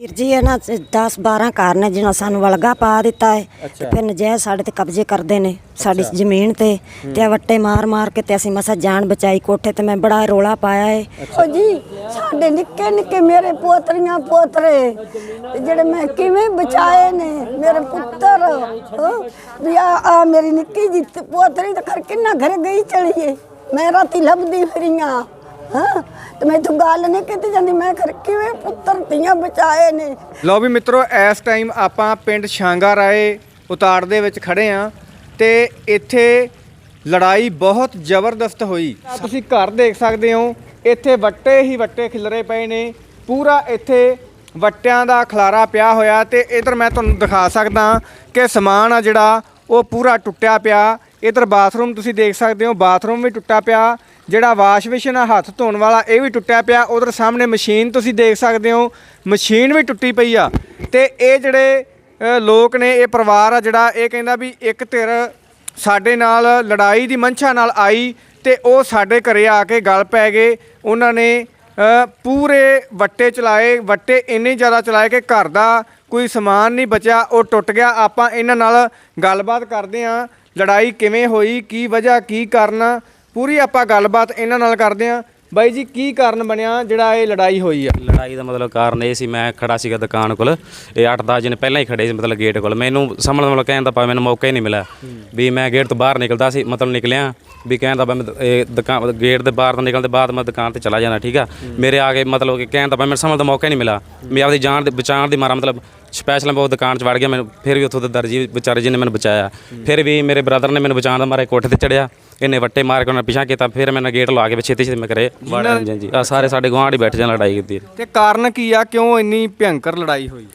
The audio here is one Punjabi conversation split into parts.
ਵੀਰ ਜੀ ਇਹਨਾਂ 10 12 ਘਰ ਨੇ ਜਿਹਨਾਂ ਸਾਨੂੰ ਵਲਗਾ ਪਾ ਦਿੱਤਾ ਹੈ। ਅੱਛਾ। ਫਿਰ ਨਜਾਇਜ਼ ਸਾਡੇ ਤੇ ਕਬਜ਼ੇ ਕਰਦੇ ਨੇ ਸਾਡੀ ਜ਼ਮੀਨ ਤੇ ਤੇ ਵੱਟੇ ਮਾਰ ਮਾਰ ਕੇ ਤੇ ਅਸੀਂ ਮਸਾ ਜਾਨ ਬਚਾਈ ਕੋਠੇ ਤੇ ਮੈਂ ਬੜਾ ਰੋਲਾ ਪਾਇਆ ਹੈ ਓ ਜੀ ਸਾਡੇ ਨਿੱਕੇ ਨਿੱਕੇ ਮੇਰੇ ਪੋਤਰੀਆਂ ਪੋਤਰੇ ਤੇ ਜਿਹੜੇ ਮੈਂ ਕਿਵੇਂ ਬਚਾਏ ਨੇ ਮੇਰੇ ਪੁੱਤਰ ਹਾਂ, ਵੀ ਆ ਆ ਮੇਰੀ ਨਿੱਕੀ ਜੀ ਤੇ ਪੋਤਰੀ ਤਾਂ ਖਰ ਕਿੰਨਾ ਘਰ ਗਈ ਚਲੀਏ ਮੈਂ ਰਾਤੀ ਲੱਭਦੀ ਫਿਰੀਆਂ ਹਾਂ ਤੇ ਮੈਂ ਤੂੰ ਗੱਲ ਨਹੀਂ ਕੀਤੀ ਜਾਂਦੀ ਮੈਂ ਖਰ ਕਿਵੇਂ ਪੁੱਤਰ ਧੀਆਂ ਬਚਾਏ ਨੇ? ਲਓ ਵੀ ਮਿੱਤਰੋ ਇਸ ਟਾਈਮ ਆਪਾਂ ਪਿੰਡ ਸ਼ਾਂਗਾ ਰਾਏ ਉਤਾੜ ਦੇ ਵਿੱਚ ਖੜੇ ਆ ਤੇ ਇੱਥੇ ਲੜਾਈ ਬਹੁਤ ਜ਼ਬਰਦਸਤ ਹੋਈ। ਤੁਸੀਂ ਘਰ ਦੇਖ ਸਕਦੇ ਹੋ ਇੱਥੇ ਵੱਟੇ ਹੀ ਵੱਟੇ ਖਿਲਰੇ ਪਏ ਨੇ ਪੂਰਾ ਇੱਥੇ ਵੱਟਿਆਂ ਦਾ ਖਲਾਰਾ ਪਿਆ ਹੋਇਆ ਤੇ ਇਧਰ ਮੈਂ ਤੁਹਾਨੂੰ ਦਿਖਾ ਸਕਦਾ ਕਿ ਸਮਾਨ ਆ ਜਿਹੜਾ ਉਹ ਪੂਰਾ ਟੁੱਟਿਆ ਪਿਆ। ਇਧਰ ਬਾਥਰੂਮ ਤੁਸੀਂ ਦੇਖ ਸਕਦੇ ਹੋ ਬਾਥਰੂਮ ਵੀ ਟੁੱਟਾ ਪਿਆ। ਜਿਹੜਾ ਵਾਸ਼ ਬੇਸਿਨ ਆ, ਹੱਥ ਧੋਣ ਵਾਲਾ, ਇਹ ਵੀ ਟੁੱਟਿਆ ਪਿਆ। ਉਧਰ ਸਾਹਮਣੇ ਮਸ਼ੀਨ ਤੁਸੀਂ ਦੇਖ ਸਕਦੇ ਹੋ। ਮਸ਼ੀਨ ਵੀ ਟੁੱਟੀ ਪਈ ਆ। ਤੇ ਇਹ ਜਿਹੜੇ ਲੋਕ ਨੇ, ਇਹ ਪਰਿਵਾਰ ਆ ਜਿਹੜਾ, ਇਹ ਕਹਿੰਦਾ ਵੀ ਇੱਕ ਧਿਰ ਸਾਡੇ ਨਾਲ ਲੜਾਈ ਦੀ ਮਨਸ਼ਾ ਨਾਲ ਆਈ ਤੇ ਉਹ ਸਾਡੇ ਘਰੇ ਆ ਕੇ ਗੱਲ ਪੈ ਗਏ। ਉਹਨਾਂ ਨੇ ਪੂਰੇ ਵੱਟੇ ਚਲਾਏ। ਵੱਟੇ ਇੰਨੇ ਜ਼ਿਆਦਾ ਚਲਾਏ ਕਿ ਘਰ ਦਾ ਕੋਈ ਸਮਾਨ ਨਹੀਂ ਬਚਿਆ। ਉਹ ਟੁੱਟ ਗਿਆ। ਆਪਾਂ ਇਹਨਾਂ ਨਾਲ ਗੱਲਬਾਤ ਕਰਦੇ ਆਂ ਲੜਾਈ ਕਿਵੇਂ ਹੋਈ? ਕੀ ਵਜ੍ਹਾ? ਕੀ ਕਾਰਨ? ਪੂਰੀ ਆਪਾਂ ਗੱਲਬਾਤ ਇਹਨਾਂ ਨਾਲ ਕਰਦੇ ਆਂ ਬਾਈ ਜੀ ਕੀ ਕਾਰਨ ਬਣਿਆ ਜਿਹੜਾ ਇਹ ਲੜਾਈ ਹੋਈ ਆ? ਲੜਾਈ ਦਾ ਮਤਲਬ ਕਾਰਨ ਇਹ ਸੀ ਮੈਂ ਖੜਾ ਸੀਗਾ ਦੁਕਾਨ ਕੋਲ। ਇਹ 8-10 ਦਿਨ ਪਹਿਲਾਂ ਹੀ ਖੜੇ ਸੀ ਮਤਲਬ ਗੇਟ ਕੋਲ। ਮੈਨੂੰ ਸਮਝਣ ਵਾਲਾ ਕਹਿਣ ਦਾ ਪਾ ਮੈਨੂੰ ਮੌਕਾ ਹੀ ਨਹੀਂ ਮਿਲਿਆ। ਵੀ ਮੈਂ ਗੇਟ ਤੋਂ ਬਾਹਰ ਨਿਕਲਦਾ ਸੀ ਮਤਲਬ ਨਿਕਲਿਆ। ਵੀ ਕਹਿਣ ਦਾ ਮੈਂ ਇਹ ਦੁਕਾਨ ਗੇਟ ਦੇ ਬਾਹਰ ਤੋਂ ਨਿਕਲਣ ਦੇ ਬਾਅਦ ਮੈਂ ਦੁਕਾਨ ਤੇ ਚਲਾ ਜਾਣਾ ਠੀਕ ਆ? ਮੇਰੇ ਆ ਕੇ ਮਤਲਬ ਕਿ ਕਹਿਣ ਦਾ ਮੈਨੂੰ ਸਮਝ ਦਾ ਮੌਕਾ ਹੀ ਨਹੀਂ ਮਿਲਿਆ। ਮੈਂ ਆਪਦੀ ਜਾਨ ਦੇ ਬਚਾਉਣ ਦੀ ਮਾਰਾ ਮਤਲਬ ਸਪੈਸ਼ਲ ਮੈਂ ਉਹ ਦੁਕਾਨ 'ਚ ਵੜ ਗਿਆ ਮੈਨੂੰ ਫਿਰ ਵੀ ਉੱਥੋਂ ਦੇ ਦਰਜੀ ਵਿਚਾਰੇ ਜੀ ਨੇ ਮੈਨੂੰ ਬਚਾਇਆ। ਫਿਰ ਵੀ ਮੇਰੇ ਬ੍ਰਦਰ ਨੇ ਮੈਨੂੰ ਬਚਾਉਣ ਦਾ ਮਾਰੇ ਕੋਠੇ ਤੇ ਚੜਿਆ ਇਹਨੇ ਵੱਟੇ ਮਾਰ ਕੇ ਉਹਨਾਂ ਪਿਛਾ ਕੀਤਾ ਫਿਰ ਮੈਂ ਗੇਟ ਲਵਾ ਕੇ ਛੇਤੀ ਛੇਤੀ ਮੈਂ ਕਰੇ ਵੜ ਹਾਂਜੀ ਜੀ ਆ ਸਾਰੇ ਸਾਡੇ ਗੁਆਂਢੀ ਬੈਠ ਜਾਣ ਲੜਾਈ ਕੀਤੀ। ਤੇ ਕਾਰਨ ਕੀ ਆ? ਕਿਉਂ ਇੰਨੀ ਭਿਅੰਕਰ ਲੜਾਈ ਹੋਈ?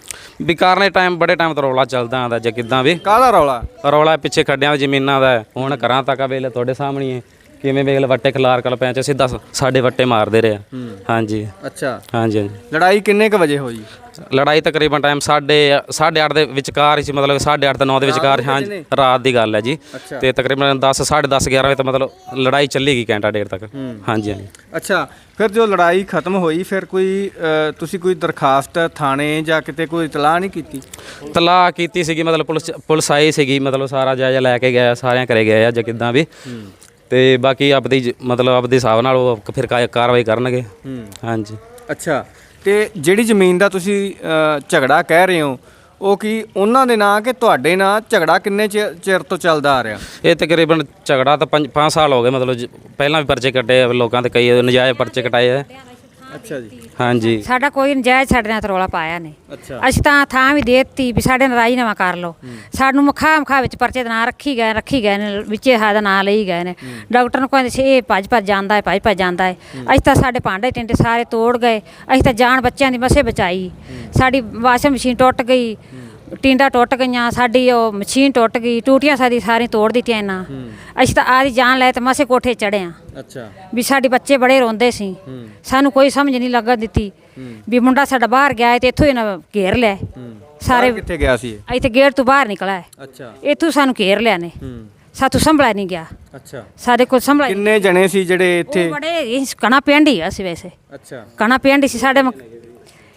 ਵੀ ਕਾਰਨੇ ਟਾਈਮ ਬੜੇ ਟਾਈਮ ਤੋਂ ਰੌਲਾ ਚੱਲਦਾ ਆਂਦਾ ਜਾਂ ਕਿਦਾਂ ਵੀ। ਕਾਹਦਾ ਰੌਲਾ? ਰੌਲਾ ਪਿੱਛੇ ਖੱਡਿਆਂ ਜ਼ਮੀਨਾਂ ਦਾ ਹੈ। ਹੁਣ ਘਰਾਂ ਤੱਕ ਵੇਲੇ ਤੁਹਾਡੇ ਸਾਹਮਣੇ ਹੀ ਹੈ। ਕਿਵੇਂ ਵੇਲੇ ਵੱਟੇ ਖਿਲਾਰ ਕਲ ਪੈਂਚ ਸਿੱਧਾ ਸਾਡੇ ਵੱਟੇ ਮਾਰਦੇ ਰਹੇ ਆ। ਹਾਂਜੀ। ਅੱਛਾ। ਹਾਂਜੀ ਹਾਂਜੀ। ਲੜਾਈ ਕਿੰਨੇ ਕ ਵਜੇ ਹੋਈ? ਲੜਾਈ ਤਕਰੀਬਨ ਟਾਈਮ 8:30 8:30 ਦੇ ਵਿਚਕਾਰ ਹੀ ਸੀ ਮਤਲਬ 8:30 ਤੇ 9 ਦੇ ਵਿਚਕਾਰ ਹਾਂਜੀ। ਰਾਤ ਦੀ ਗੱਲ ਹੈ ਜੀ। ਤੇ ਤਕਰੀਬਨ 10 10:30 11 ਵਜੇ ਤੱਕ ਮਤਲਬ ਲੜਾਈ ਚੱਲੀ ਗਈ ਘੰਟਾ ਡੇਢ ਤੱਕ। ਹਾਂਜੀ ਹਾਂਜੀ। ਅੱਛਾ ਫਿਰ ਜੋ ਲੜਾਈ ਖਤਮ ਹੋਈ ਫਿਰ ਕੋਈ ਅ, ਤੁਸੀਂ ਕੋਈ ਦਰਖਾਸਤ ਥਾਣੇ ਜਾਂ ਕਿਤੇ ਕੋਈ ਇਤਲਾਹ ਨਹੀਂ ਕੀਤੀ? ਤਲਾਕ ਕੀਤੀ ਸੀਗੀ ਮਤਲਬ ਪੁਲਿਸ ਪੁਲਿਸ ਆਈ ਸੀਗੀ ਮਤਲਬ ਸਾਰਾ ਜਾਇਜ਼ਾ ਲੈ ਕੇ ਗਿਆ ਸਾਰਿਆਂ ਘਰੇ ਗਏ ਆ ਜਾਂ ਕਿਦਾਂ ਵੀ। ਤੇ ਬਾਕੀ ਆਪਦੀ ਜ- ਮਤਲਬ ਆਪਦੇ ਹਿਸਾਬ ਨਾਲ ਉਹ ਫਿਰ ਕਾ- ਕਾਰਵਾਈ ਕਰਨਗੇ। ਹਾਂਜੀ। ਅੱਛਾ ਤੇ ਜਿਹੜੀ ਜ਼ਮੀਨ ਦਾ ਤੁਸੀਂ ਅ, ਝਗੜਾ ਕਹਿ ਰਹੇ ਹੋ ਉਹ ਕੀ ਉਹਨਾਂ ਦੇ ਨਾਂ ਕਿ ਤੁਹਾਡੇ ਨਾਂ? ਝਗੜਾ ਕਿੰਨੇ ਚਿਰ ਚਿਰ ਤੋਂ ਚੱਲਦਾ ਆ ਰਿਹਾ? ਇਹ ਤਕਰੀਬਨ ਝਗੜਾ ਤਾਂ 5 ਸਾਲ ਹੋ ਗਏ ਮਤਲਬ ਜ- ਪਹਿਲਾਂ ਵੀ ਪਰਚੇ ਕੱਟੇ ਆ ਲੋਕਾਂ ਤੇ ਕਈ ਨਜਾਇਜ਼ ਪਰਚੇ ਕਟਾਏ ਆ। ਅੱਛਾ ਜੀ। ਹਾਂਜੀ। ਸਾਡਾ ਕੋਈ ਨਜਾਇਜ਼ ਸਾਡੇ ਨਾਲ ਤਾਂ ਰੌਲਾ ਪਾਇਆ ਨਹੀਂ। ਅੱਛਾ। ਅਸੀਂ ਤਾਂ ਥਾਂ ਵੀ ਦੇਤੀ ਵੀ ਸਾਡੇ ਨਾਲ ਰਾਜੀਨਾਮਾ ਕਰ ਲਓ। ਸਾਨੂੰ ਮਖਾ ਮਖਾ ਵਿੱਚ ਪਰਚੇ ਦਾ ਨਾਂ ਰੱਖੀ ਗਏ ਰੱਖੀ ਗਏ ਨੇ ਵਿੱਚੇ ਸਾਡਾ ਨਾਂ ਲਈ ਗਏ ਨੇ। ਡਾਕਟਰ ਨੂੰ ਕਹਿੰਦੇ ਸੀ ਇਹ ਭੱਜ ਭੱਜ ਜਾਂਦਾ ਹੈ ਭੱਜ ਭੱਜ ਜਾਂਦਾ ਹੈ। ਅਸੀਂ ਤਾਂ ਸਾਡੇ ਭਾਂਡੇ ਟਿੰਡੇ ਸਾਰੇ ਤੋੜ ਗਏ। ਅਸੀਂ ਤਾਂ ਜਾਨ ਬੱਚਿਆਂ ਦੀ ਮਸੇ ਬਚਾਈ। ਸਾਡੀ ਵਾਸ਼ਿੰਗ ਮਸ਼ੀਨ ਟੁੱਟ ਗਈ। ਟਿੰਡਾ ਟੁੱਟ ਗਈਆਂ ਸਾਡੀ ਉਹ ਮਸ਼ੀਨ ਟੁੱਟ ਗਈ ਟੂਟੀਆਂ ਸਾਡੀ ਸਾਰੀ ਤੋੜ ਦਿੱਤੀਆਂ ਇਹਨਾਂ। ਅਸੀਂ ਤਾਂ ਆਦੀ ਜਾਨ ਲੈ ਤੇ ਮਸੇ ਕੋਠੇ ਚੜੇ ਆ। ਅੱਛਾ। ਵੀ ਸਾਡੇ ਬੱਚੇ ਬੜੇ ਰੋਂਦੇ ਸੀ। ਸਾਨੂੰ ਕੋਈ ਸਮਝ ਨਹੀਂ ਲੱਗਾ ਦਿੱਤੀ। ਵੀ ਮੁੰਡਾ ਸਾਡਾ ਬਾਹਰ ਗਿਆ ਹੈ ਤੇ ਇੱਥੋਂ ਹੀ ਨਾ ਘੇਰ ਲਿਆ ਸਾਰੇ ਕਿੱਥੇ ਗਿਆ ਸੀ? ਇੱਥੇ ਗੇਟ ਤੋਂ ਬਾਹਰ ਨਿਕਲਾ ਹੈ ਅੱਛਾ। ਇੱਥੋਂ ਸਾਨੂੰ ਘੇਰ ਲਿਆ ਨੇ। ਸਾਥੋਂ ਸੰਭਲਿਆ ਨਹੀਂ ਗਿਆ। ਅੱਛਾ। ਸਾਡੇ ਕੋਲ ਸੰਭਲਿਆ ਕਿੰਨੇ ਜਣੇ ਸੀ ਜਿਹੜੇ ਇੱਥੇ? ਉਹ ਬੜੇ ਕਣਾ ਪਿੰਡ ਹੀ ਆ ਸੀ ਵੈਸੇ। ਅੱਛਾ। ਕਣਾ ਪਿੰਡ ਸੀ ਸਾਡੇ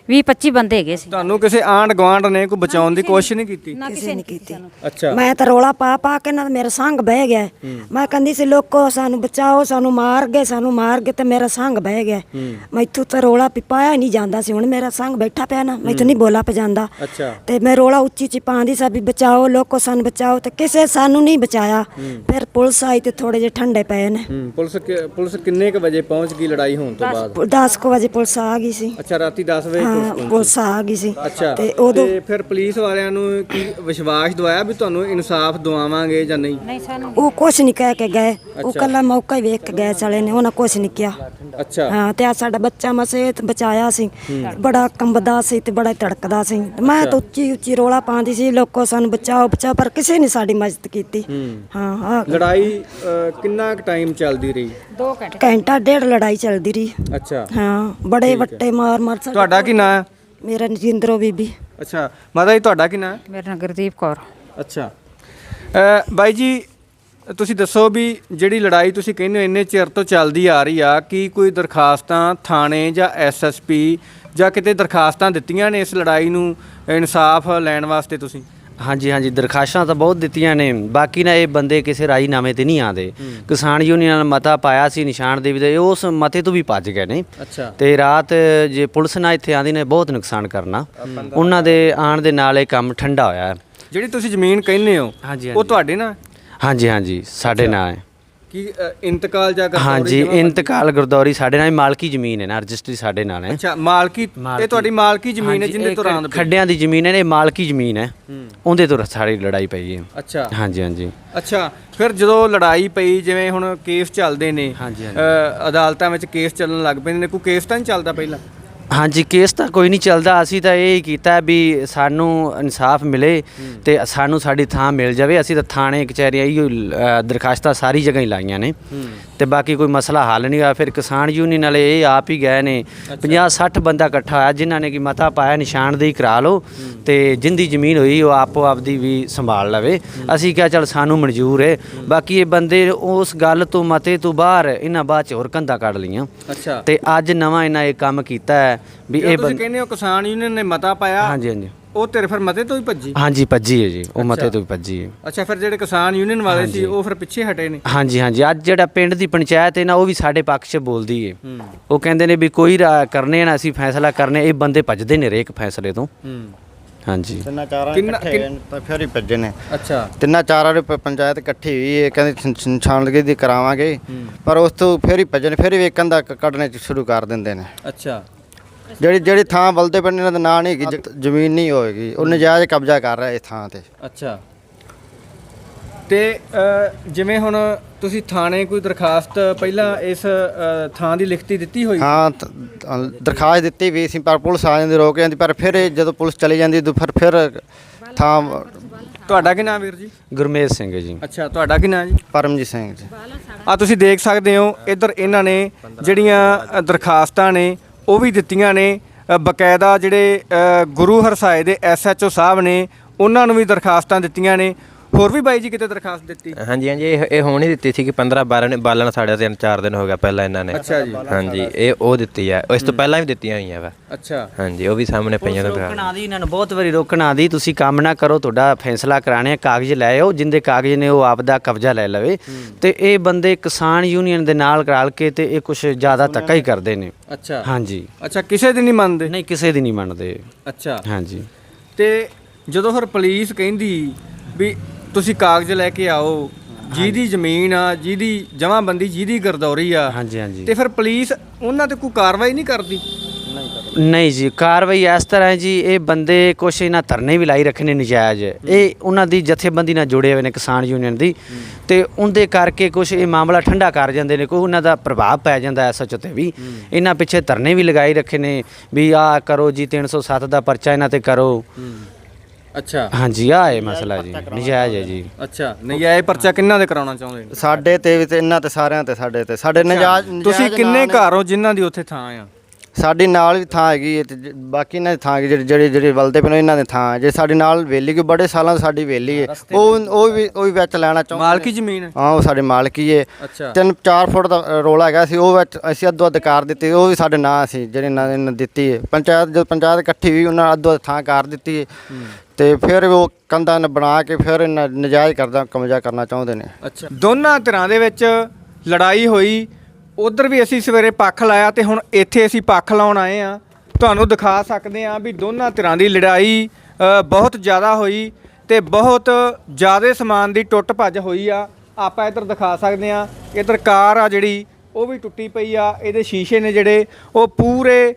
20 25 ਬੰਦੇ ਹੈਗੇ ਸੀ। ਤੁਹਾਨੂੰ ਕਿਸੇ ਆਂਢ ਗੁਆਂਢ ਨੇ ਕੋਈ ਬਚਾਉਣ ਦੀ ਕੋਸ਼ਿਸ਼ ਨਹੀਂ ਕੀਤੀ? ਕਿਸੇ ਨੇ ਕੀਤੀ ਅੱਛਾ। ਮੈਂ ਤਾਂ ਰੋਲਾ ਪਾ ਪਾ ਕੇ ਨਾ ਮੇਰਾ ਸੰਗ ਬਹਿ ਗਿਆ। ਮੈਂ ਕਹਿੰਦੀ ਸੀ ਲੋਕੋ ਸਾਨੂੰ ਬਚਾਓ ਸਾਨੂੰ ਮਾਰ ਗਏ ਸਾਨੂੰ ਮਾਰ ਗਏ ਤੇ ਮੇਰਾ ਸੰਗ ਬਹਿ ਗਿਆ। ਮੈਥੋਂ ਤਾਂ ਰੋਲਾ ਵੀ ਪਾਇਆ ਹੀ ਨਹੀਂ ਜਾਂਦਾ ਸੀ ਹੁਣ ਮੇਰਾ ਸੰਗ ਬੈਠਾ ਪਿਆ ਨਾ ਮੈਥੋਂ ਨਹੀਂ ਬੋਲਾ ਪਜਾਂਦਾ ਅੱਛਾ। ਤੇ ਮੈਂ ਰੋਲਾ ਉੱਚੀ ਉੱਚੀ ਪਾਉਂਦੀ ਸੀ ਵੀ ਬਚਾਓ ਲੋਕੋ ਸਾਨੂੰ ਬਚਾਓ ਤੇ ਕਿਸੇ ਸਾਨੂੰ ਨਹੀਂ ਬਚਾਇਆ। ਫਿਰ ਪੁਲਿਸ ਆਈ ਤੇ ਥੋੜੇ ਜਿਹੇ ਠੰਡੇ ਪਏ ਨੇ। ਪੁਲਿਸ ਪੁਲਿਸ ਕਿੰਨੇ ਕ ਵਜੇ ਪਹੁੰਚ ਗਈ ਲੜਾਈ ਹੋਣ ਤੋਂ ਬਾਅਦ? 10 ਕੁ ਵਜੇ ਪੁਲਿਸ ਆ ਗਈ ਸੀ। ਅੱਛਾ ਰਾਤੀ 10 ਵਜੇ ਹਾਂ ਪੁਲਿਸ ਆ ਗਈ ਸੀ। ਅੱਛਾ। ਤੇ ਉਦੋਂ ਤੇ ਫਿਰ ਪੁਲਿਸ ਵਾਲਿਆਂ ਨੂੰ ਕੀ ਵਿਸ਼ਵਾਸ ਦਵਾਇਆ ਵੀ ਤੁਹਾਨੂੰ ਇਨਸਾਫ ਦਵਾਵਾਂਗੇ ਜਾਂ ਨਹੀਂ? ਨਹੀਂ ਸਾਨੂੰ ਉਹ ਕੁਛ ਨਹੀਂ ਕਹਿ ਕੇ ਗਏ। ਉਹ ਕੱਲਾ ਮੌਕਾ ਹੀ ਵੇਖ ਕੇ ਗਏ ਚਲੇ ਨੇ ਉਹਨਾਂ ਕੁਛ ਨਹੀਂ ਕਿਹਾ। ਅੱਛਾ। ਹਾਂ ਤੇ ਆ ਸਾਡਾ ਬੱਚਾ ਮਸੇ ਬਚਾਇਆ ਸੀ। ਬੜਾ ਕੰਬਦਾ ਸੀ ਤੇ ਬੜਾ ਧੜਕਦਾ ਸੀ। ਮੈਂ ਤਾਂ ਉੱਚੀ ਉੱਚੀ ਰੋਲਾ ਪਾਉਂਦੀ ਸੀ ਲੋਕੋ ਸਾਨੂੰ ਬਚਾਓ ਬਚਾਓ ਪਰ ਕਿਸੇ ਨੇ ਸਾਡੀ ਮਦਦ ਕੀਤੀ। ਹਾਂ। ਹਾਂ ਲੜਾਈ ਕਿੰਨਾ ਕੁ ਟਾਈਮ ਚੱਲਦੀ ਰਹੀ? 2 ਘੰਟੇ। ਘੰਟਾ ਡੇਢ ਲੜਾਈ ਚੱਲਦੀ ਰਹੀ। ਅੱਛਾ। ਹਾਂ ਬੜੇ ਵੱਟੇ ਮਾਰ ਮਾਰ ਸਾਡੇ- ਤੁਹਾਡਾ ਕੀ ਨਾਂ ਹੈ? ਮੇਰਾ ਨਜਿੰਦਰੋ ਬੀਬੀ। ਅੱਛਾ ਮਾਤਾ ਜੀ ਤੁਹਾਡਾ ਕੀ ਨਾਂ ਹੈ? ਮੇਰੇ ਨਾਲ ਗੁਰਦੀਪ ਕੌਰ। ਅੱਛਾ। ਅ, ਬਾਈ ਜੀ ਤੁਸੀਂ ਦੱਸੋ ਵੀ ਜਿਹੜੀ ਲੜਾਈ ਤੁਸੀਂ ਕਹਿੰਦੇ ਹੋ ਇੰਨੇ ਚਿਰ ਤੋਂ ਚੱਲਦੀ ਆ ਰਹੀ ਆ ਕੀ ਕੋਈ ਦਰਖਾਸਤਾਂ ਥਾਣੇ ਜਾਂ ਐਸਐਸਪੀ ਜਾਂ ਕਿਤੇ ਦਰਖਾਸਤਾਂ ਦਿੱਤੀਆਂ ਨੇ ਇਸ ਲੜਾਈ ਨੂੰ ਇਨਸਾਫ ਲੈਣ ਵਾਸਤੇ ਤੁਸੀਂ? ਹਾਂਜੀ ਹਾਂਜੀ ਦਰਖਾਸ਼ਾਂ ਤਾਂ ਬਹੁਤ ਦਿੱਤੀਆਂ ਨੇ। ਬਾਕੀ ਨਾ ਇਹ ਬੰਦੇ ਕਿਸੇ ਰਾਜੀਨਾਮੇ ਤੇ ਨਹੀਂ ਆਉਂਦੇ। ਕਿਸਾਨ ਯੂਨੀਅਨ ਨਾਲ ਮਤਾ ਪਾਇਆ ਸੀ ਨਿਸ਼ਾਨ ਦੇਵੀ ਦੇ ਉਸ ਮਤੇ ਤੋਂ ਵੀ ਭੱਜ ਗਏ ਨੇ। ਅੱਛਾ। ਤੇ ਰਾਤ ਜੇ ਪੁਲਿਸ ਨਾ ਇੱਥੇ ਆਂਦੀ ਨੇ ਬਹੁਤ ਨੁਕਸਾਨ ਕਰਨਾ। ਉਹਨਾਂ ਦੇ ਆਣ ਦੇ ਨਾਲ ਇਹ ਕੰਮ ਠੰਡਾ ਹੋਇਆ। ਹੈ। ਜਿਹੜੀ ਤੁਸੀਂ ਜ਼ਮੀਨ ਕਹਿੰਦੇ ਹੋ ਹਾਂਜੀ, ਉਹ ਹਾਂਜੀ। ਤੁਹਾਡੇ ਨਾਲ ਹਾਂਜੀ ਹਾਂਜੀ ਸਾਡੇ ਨਾਲ ਹੈ। ਕੀ ਅ, ਇੰਤਕਾਲ ਜਾਂ ਗਰਦੌਰੀ ਹਾਂਜੀ ਜਮਾਂ- ਇੰਤਕਾਲ ਗੁਰਦੌਰੀ ਸਾਡੇ ਨਾਲ ਹੀ ਮਾਲਕੀ ਜ਼ਮੀਨ ਹੈ ਨਾ ਰਜਿਸਟਰੀ ਸਾਡੇ ਨਾਲ ਹੈ। ਅੱਛਾ ਮਾਲਕੀ ਇਹ ਤੁਹਾਡੀ ਮਾਲਕੀ ਜ਼ਮੀਨ ਹੈ ਹਾਂਜੀ, ਜਿੰਦੇ ਇਹ ਤੋਂ ਰਾਂਦ ਪਈ? ਖੱਡਿਆਂ ਦੀ ਜ਼ਮੀਨ ਹੈ ਇਹ ਮਾਲਕੀ ਜ਼ਮੀਨ ਹੈ। ਉਹਦੇ ਤੋਂ ਸਾਰੀ ਲੜਾਈ ਪਈ ਹੈ। ਅੱਛਾ। ਹਾਂਜੀ ਹਾਂਜੀ। ਅੱਛਾ ਫਿਰ ਜਦੋਂ ਲੜਾਈ ਪਈ ਜਿਵੇਂ ਹੁਣ ਕੇਸ ਚੱਲਦੇ ਨੇ ਹਾਂਜੀ, ਹਾਂਜੀ। ਅ, ਅਦਾਲਤਾਂ ਵਿੱਚ ਕੇਸ ਚੱਲਣ ਲੱਗ ਪੈਂਦੇ ਨੇ ਕੋਈ ਕੇਸ ਤਾਂ ਨਹੀਂ ਚੱਲਦਾ ਪਹਿਲਾਂ? ਹਾਂਜੀ ਕੇਸ ਤਾਂ ਕੋਈ ਨਹੀਂ ਚੱਲਦਾ। ਅਸੀਂ ਤਾਂ ਇਹ ਹੀ ਕੀਤਾ ਵੀ ਸਾਨੂੰ ਇਨਸਾਫ ਮਿਲੇ ਤੇ ਸਾਨੂੰ ਸਾਡੀ ਥਾਂ ਮਿਲ ਜਾਵੇ। ਅਸੀਂ ਤਾਂ ਥਾਣੇ ਕਚਹਿਰੀਆਂ ਇਹੋ ਅ, ਦਰਖਾਸਤਾਂ ਸਾਰੀ ਜਗ੍ਹਾ ਹੀ ਲਾਈਆਂ ਨੇ। ਤੇ ਬਾਕੀ ਕੋਈ ਮਸਲਾ ਹੱਲ ਨਹੀਂ ਹੋਇਆ। ਫਿਰ ਕਿਸਾਨ ਯੂਨੀਅਨ ਵਾਲੇ ਇਹ ਆਪ ਹੀ ਗਏ ਨੇ। 50 60 ਬੰਦਾ ਇਕੱਠਾ ਹੋਇਆ ਜਿਨ੍ਹਾਂ ਨੇ ਕਿ ਮਤਾ ਪਾਇਆ ਨਿਸ਼ਾਨਦੇਹੀ ਕਰਾ ਲਓ। ਤੇ ਜਿੰਦੀ ਜ਼ਮੀਨ ਹੋਈ ਉਹ ਆਪੋ ਆਪਦੀ ਵੀ ਸੰਭਾਲ ਲਵੇ। ਅਸੀਂ ਕਿਹਾ ਚਲ ਸਾਨੂੰ ਮਨਜ਼ੂਰ ਹੈ। ਬਾਕੀ ਇਹ ਬੰਦੇ ਉਸ ਗੱਲ ਤੋਂ ਮਤੇ ਤੋਂ ਬਾਹਰ ਇਹਨਾਂ ਬਾਅਦ ਚ ਹੋਰ ਕੰਧਾ ਕੱਢ ਲਈਆਂ। ਅੱਛਾ। ਤੇ ਅੱਜ ਨਵਾਂ ਇਹਨਾਂ ਇਹ ਕੰਮ ਕੀਤਾ ਹੈ। ਵੀ ਇਹ ਤੁਸੀਂ ਕਹਿੰਦੇ ਹੋ ਕਿਸਾਨ ਯੂਨੀਅਨ ਨੇ ਮਤਾ ਪਾਇਆ ਹਾਂਜੀ ਹਾਂਜੀ। ਉਹ ਤੇਰੇ ਫਿਰ ਮਤੇ ਤੋਂ ਹੀ ਭੱਜੀ? ਹਾਂਜੀ ਭੱਜੀ ਹੈ ਜੀ। ਉਹ ਮਤੇ ਤੋਂ ਵੀ ਭੱਜੀ ਹੈ। ਅੱਛਾ ਫਿਰ ਜਿਹੜੇ ਕਿਸਾਨ ਯੂਨੀਅਨ ਵਾਲੇ ਸੀ ਉਹ ਫਿਰ ਪਿੱਛੇ ਹਟੇ ਨੇ ਹਾਂਜੀ ਹਾਂਜੀ। ਅੱਜ ਜਿਹੜਾ ਪਿੰਡ ਦੀ ਪੰਚਾਇਤ ਹੈ ਨਾ ਉਹ ਵੀ ਸਾਡੇ ਪੱਖ 'ਚ ਬੋਲਦੀ ਹੈ। ਉਹ ਕਹਿੰਦੇ ਨੇ ਵੀ ਕੋਈ ਰਾ- ਕਰਨੇ ਨਾ ਅਸੀਂ ਫੈਸਲਾ ਕਰਨੇ ਇਹ ਬੰਦੇ ਭੱਜਦੇ ਨੇ ਰੇਕ ਫੈਸਲੇ ਤੋਂ। ਹੂੰ। ਹਾਂਜੀ। ਤਿੰਨਾਂ ਚਾਰਾਂ ਕਿੰਨਾ- ਇਕੱਠੇ ਹੋਏ ਨੇ ਤਾਂ ਫਿਰ ਹੀ ਭੱਜੇ ਨੇ। ਅੱਛਾ। ਤਿੰਨਾਂ ਚਾਰਾਂ ਦੀ ਪ- ਪੰਚਾਇਤ ਇਕੱਠੀ ਹੋਈ ਹੈ ਕਹਿੰਦੇ ਛਾਣ ਲਗੇ ਦੀ ਕਰਾਵਾਂਗੇ। ਪਰ ਉਸ ਤੋਂ ਫਿਰ ਹੀ ਭੱਜਣ ਫਿਰ ਵੀ ਵੇਖਣ ਦਾ ਕ- ਕੱਢਣੇ ਚ ਸ਼ੁਰੂ ਕਰ ਦਿੰਦੇ ਨੇ। ਅੱਛਾ। ਜਿਹੜੀ ਜਿਹੜੀ ਥਾਂ ਬਲਦੇ ਪਿੰਡ ਇਹਨਾਂ ਦਾ ਨਾਂ ਨਹੀਂ ਹੈਗੀ, ਜ- ਜ਼ਮੀਨ ਨਹੀਂ ਹੋਏਗੀ। ਉਹ ਨਜਾਇਜ਼ ਕਬਜ਼ਾ ਕਰ ਰਿਹਾ ਇਸ ਥਾਂ ਤੇ। ਅੱਛਾ। ਤੇ ਅ, ਜਿਵੇਂ ਹੁਣ ਤੁਸੀਂ ਥਾਣੇ ਕੋਈ ਦਰਖਾਸਤ ਪਹਿਲਾਂ ਇਸ ਅ, ਥਾਂ ਦੀ ਲਿਖਤੀ ਦਿੱਤੀ ਹੋਈ? ਹਾਂ ਤ- ਦਰਖਾਸਤ ਦਿੱਤੀ ਵੀ ਸੀ ਪਰ ਪੁਲਿਸ ਆ ਜਾਂਦੀ ਰੋਕ ਜਾਂਦੀ ਪਰ ਫਿਰ ਇਹ ਜਦੋਂ ਪੁਲਿਸ ਚਲੀ ਜਾਂਦੀ ਤਾਂ ਫਿਰ ਫਿਰ ਥਾਂ ਤੁਹਾਡਾ ਕੀ ਨਾਮ ਵੀਰ ਜੀ? ਗੁਰਮੇਜ ਸਿੰਘ ਜੀ। ਅੱਛਾ ਤੁਹਾਡਾ ਕੀ ਨਾਮ ਜੀ? ਪਰਮਜੀਤ ਸਿੰਘ ਜੀ। ਆ ਤੁਸੀਂ ਦੇਖ ਸਕਦੇ ਹੋ ਇੱਧਰ ਇਹਨਾਂ ਨੇ ਜਿਹੜੀਆਂ ਅ, ਦਰਖਾਸਤਾਂ ਨੇ ਉਹ ਵੀ ਦਿੱਤੀਆਂ ਨੇ। ਅ, ਬਕਾਇਦਾ ਜਿਹੜੇ ਗੁਰੂ ਹਰਸਾਏ ਦੇ ਐਸਐਚਓ ਸਾਹਿਬ ਨੇ ਉਹਨਾਂ ਨੂੰ ਵੀ ਦਰਖਾਸਤਾਂ ਦਿੱਤੀਆਂ ਨੇ। ਹੋਰ ਵੀ ਬਾਈ ਜੀ ਕਿਤੇ ਦਰਖਾਸਤ ਦਿੱਤੀ? ਹਾਂਜੀ ਹਾਂਜੀ ਇਹ ਇਹ ਹੋਣੀ ਦਿੱਤੀ ਸੀ ਕਿ 15 12 ਨੇ ਬਾਲਣ ਸਾਡੇ ਤਿੰਨ ਚਾਰ ਦਿਨ ਹੋ ਗਿਆ ਪਹਿਲਾਂ ਇਹਨਾਂ ਨੇ। ਅੱਛਾ ਜੀ। ਹਾਂਜੀ ਇਹ ਉਹ ਦਿੱਤੀ ਹੈ ਇਸ ਤੋਂ ਪਹਿਲਾਂ ਵੀ ਦਿੱਤੀਆਂ ਹੋਈਆਂ ਵਾ। ਅੱਛਾ। ਹਾਂਜੀ ਉਹ ਵੀ ਸਾਹਮਣੇ ਪਈਆਂ ਰੋਕਣ ਦਿਖਾ। ਆਦੀ ਇਹਨਾਂ ਨੂੰ ਬਹੁਤ ਵਾਰੀ ਰੋਕਣ ਆਦੀ ਤੁਸੀਂ ਕੰਮ ਨਾ ਕਰੋ ਤੁਹਾਡਾ ਫੈਸਲਾ ਕਰਾਣੇ ਕਾਗਜ਼ ਲੈ ਆਓ ਜਿੰਦੇ ਕਾਗਜ਼ ਨੇ ਉਹ ਆਪ ਦਾ ਕਬਜ਼ਾ ਲੈ ਲਵੇ। ਤੇ ਇਹ ਬੰਦੇ ਕਿਸਾਨ ਯੂਨੀਅਨ ਦੇ ਨਾਲ ਰਲ ਕੇ ਤੇ ਇਹ ਕੁਝ ਜ਼ਿਆਦਾ ਧੱਕਾ ਹੀ ਕਰਦੇ ਨੇ। ਅੱਛਾ। ਹਾਂਜੀ। ਅੱਛਾ ਕਿਸੇ ਦੀ ਨਹੀਂ ਮੰਨਦੇ? ਨਹੀਂ ਕਿਸੇ ਦੀ ਨਹੀਂ ਮੰਨਦੇ। ਅੱਛਾ। ਹਾਂਜੀ। ਤੇ ਜਦੋਂ ਫਿਰ ਪੁਲਿਸ ਕਹਿੰਦੀ ਵੀ ਤੁਸੀਂ ਕਾਗਜ਼ ਲੈ ਕੇ ਆਓ ਜਿਹਦੀ ਜ਼ਮੀਨ ਆ ਜਿਹਦੀ ਜਮਾਬੰਦੀ ਜਿਹਦੀ ਗਰਦੌਰੀ ਆ ਹਾਂਜੀ ਹਾਂਜੀ। ਤੇ ਫਿਰ ਪੁਲਿਸ ਉਹਨਾਂ ਤੇ ਕੋਈ ਕਾਰਵਾਈ ਨਹੀਂ ਕਰਦੀ? ਨਹੀਂ ਜੀ ਕਾਰਵਾਈ ਇਸ ਤਰ੍ਹਾਂ ਹੈ ਜੀ ਇਹ ਬੰਦੇ ਕੁਛ ਇਹਨਾਂ ਧਰਨੇ ਵੀ ਲਾਈ ਰੱਖੇ ਨੇ ਨਜਾਇਜ਼। ਇਹ ਉਹਨਾਂ ਦੀ ਜਥੇਬੰਦੀ ਨਾਲ ਜੁੜੇ ਹੋਏ ਨੇ ਕਿਸਾਨ ਯੂਨੀਅਨ ਦੀ। ਤੇ ਉਹਦੇ ਕਰਕੇ ਕੁਛ ਇਹ ਮਾਮਲਾ ਠੰਡਾ ਕਰ ਜਾਂਦੇ ਨੇ ਕੋਈ ਉਹਨਾਂ ਦਾ ਪ੍ਰਭਾਵ ਪੈ ਜਾਂਦਾ ਐਸਐਚ ਤੇ ਵੀ। ਇਹਨਾਂ ਪਿੱਛੇ ਧਰਨੇ ਵੀ ਲਗਾਈ ਰੱਖੇ ਨੇ ਵੀ ਆਹ ਕਰੋ ਜੀ 307 ਦਾ ਪਰਚਾ ਇਹਨਾਂ ਤੇ ਕਰੋ। ਅੱਛਾ। ਹਾਂਜੀ ਆਹ ਇਹ ਮਸਲਾ ਜੀ ਨਜਾਇਜ਼ ਹੈ ਜੀ। ਅੱਛਾ ਨਜਾਇਜ਼ ਪਰਚਾ ਕਿੰਨਾ ਦੇ ਕਰਾਉਣਾ ਚਾਹੁੰਦੇ ਨੇ? ਸਾਡੇ ਤੇ ਵੀ ਤੇ ਇਹਨਾਂ ਤੇ ਸਾਰਿਆਂ ਤੇ ਸਾਡੇ ਤੇ। ਸਾਡੇ ਨਜਾਇਜ਼ ਤੁਸੀਂ ਕਿੰਨੇ ਘਰ ਹੋ ਜਿਨ੍ਹਾਂ ਦੀ ਉੱਥੇ ਥਾਂ ਆ? ਸਾਡੀ ਨਾਲ ਵੀ ਥਾਂ ਹੈਗੀ ਹੈ ਤੇ ਜ- ਬਾਕੀ ਇਹਨਾਂ ਦੀ ਥਾਂ ਹੈਗੀ ਜਿਹੜੀ ਜਿਹੜੇ ਜਿਹੜੇ ਵਲਦੇ ਨੇ ਇਹਨਾਂ ਦੀ ਥਾਂ ਹੈ। ਜੇ ਸਾਡੇ ਨਾਲ ਵੇਲੀ ਕੋਈ ਬੜੇ ਸਾਲਾਂ ਤੋਂ ਸਾਡੀ ਵੇਲੀ ਹੈ ਉਹ ਉਹ ਵੀ ਉਹ ਵੀ ਵਿੱਚ ਲੈਣਾ ਚਾਹੁੰਦੇ ਮਾਲਕੀ ਜ਼ਮੀਨ ਹੈ। ਹਾਂ ਉਹ ਸਾਡੇ ਮਾਲਕੀ ਹੈ ਅੱਛਾ। ਤਿੰਨ 4 ਫੁੱਟ ਦਾ ਅ, ਰੋਲਾ ਹੈਗਾ ਸੀ ਉਹ ਵਿੱਚ ਅਸੀਂ ਅੱਧੋ ਅੱਧ ਕਰ ਦਿੱਤੀ ਉਹ ਵੀ ਸਾਡੇ ਨਾਂ ਸੀ ਜਿਹੜੇ ਨਾਂ ਇਹਨਾਂ ਦਿੱਤੀ ਹੈ। ਪੰਚਾਇਤ ਜਦ ਪੰਚਾਇਤ ਇਕੱਠੀ ਹੋਈ ਉਹਨਾਂ ਅੱਧੋ ਅੱਧ ਥਾਂ ਕਰ ਦਿੱਤੀ ਹੈ। ਤੇ ਫਿਰ ਉਹ ਕੰਧਾਂ ਨੇ ਬਣਾ ਕੇ ਫਿਰ ਇਹਨਾਂ ਨਜਾਇਜ਼ ਕਰਦਾ ਕਬਜ਼ਾ ਕਰਨਾ ਚਾਹੁੰਦੇ ਨੇ। ਅੱਛਾ। ਦੋਨਾਂ ਧਿਰਾਂ ਦੇ ਵਿੱਚ ਲੜਾਈ ਹੋਈ ਉਧਰ ਵੀ ਅਸੀਂ ਸਵੇਰੇ ਪੱਖ ਲਾਇਆ ਤੇ ਹੁਣ ਇੱਥੇ ਅਸੀਂ ਪੱਖ ਲਾਉਣ ਆਏ ਆ ਤੁਹਾਨੂੰ ਦਿਖਾ ਸਕਦੇ ਆ ਵੀ ਦੋਨਾਂ ਧਿਰਾਂ ਦੀ ਲੜਾਈ ਬਹੁਤ ਜ਼ਿਆਦਾ ਹੋਈ ਤੇ ਬਹੁਤ ਜ਼ਿਆਦਾ ਸਮਾਨ ਦੀ ਟੁੱਟ ਭੱਜ ਹੋਈ ਆ। ਆਪਾਂ ਇੱਧਰ ਦਿਖਾ ਸਕਦੇ ਆ ਇੱਧਰ ਕਾਰ ਆ ਜਿਹੜੀ, ਉਹ ਵੀ ਟੁੱਟੀ ਪਈ ਆ। ਇਹਦੇ ਸ਼ੀਸ਼ੇ ਨੇ ਜਿਹੜੇ, ਉਹ ਪੂਰੇ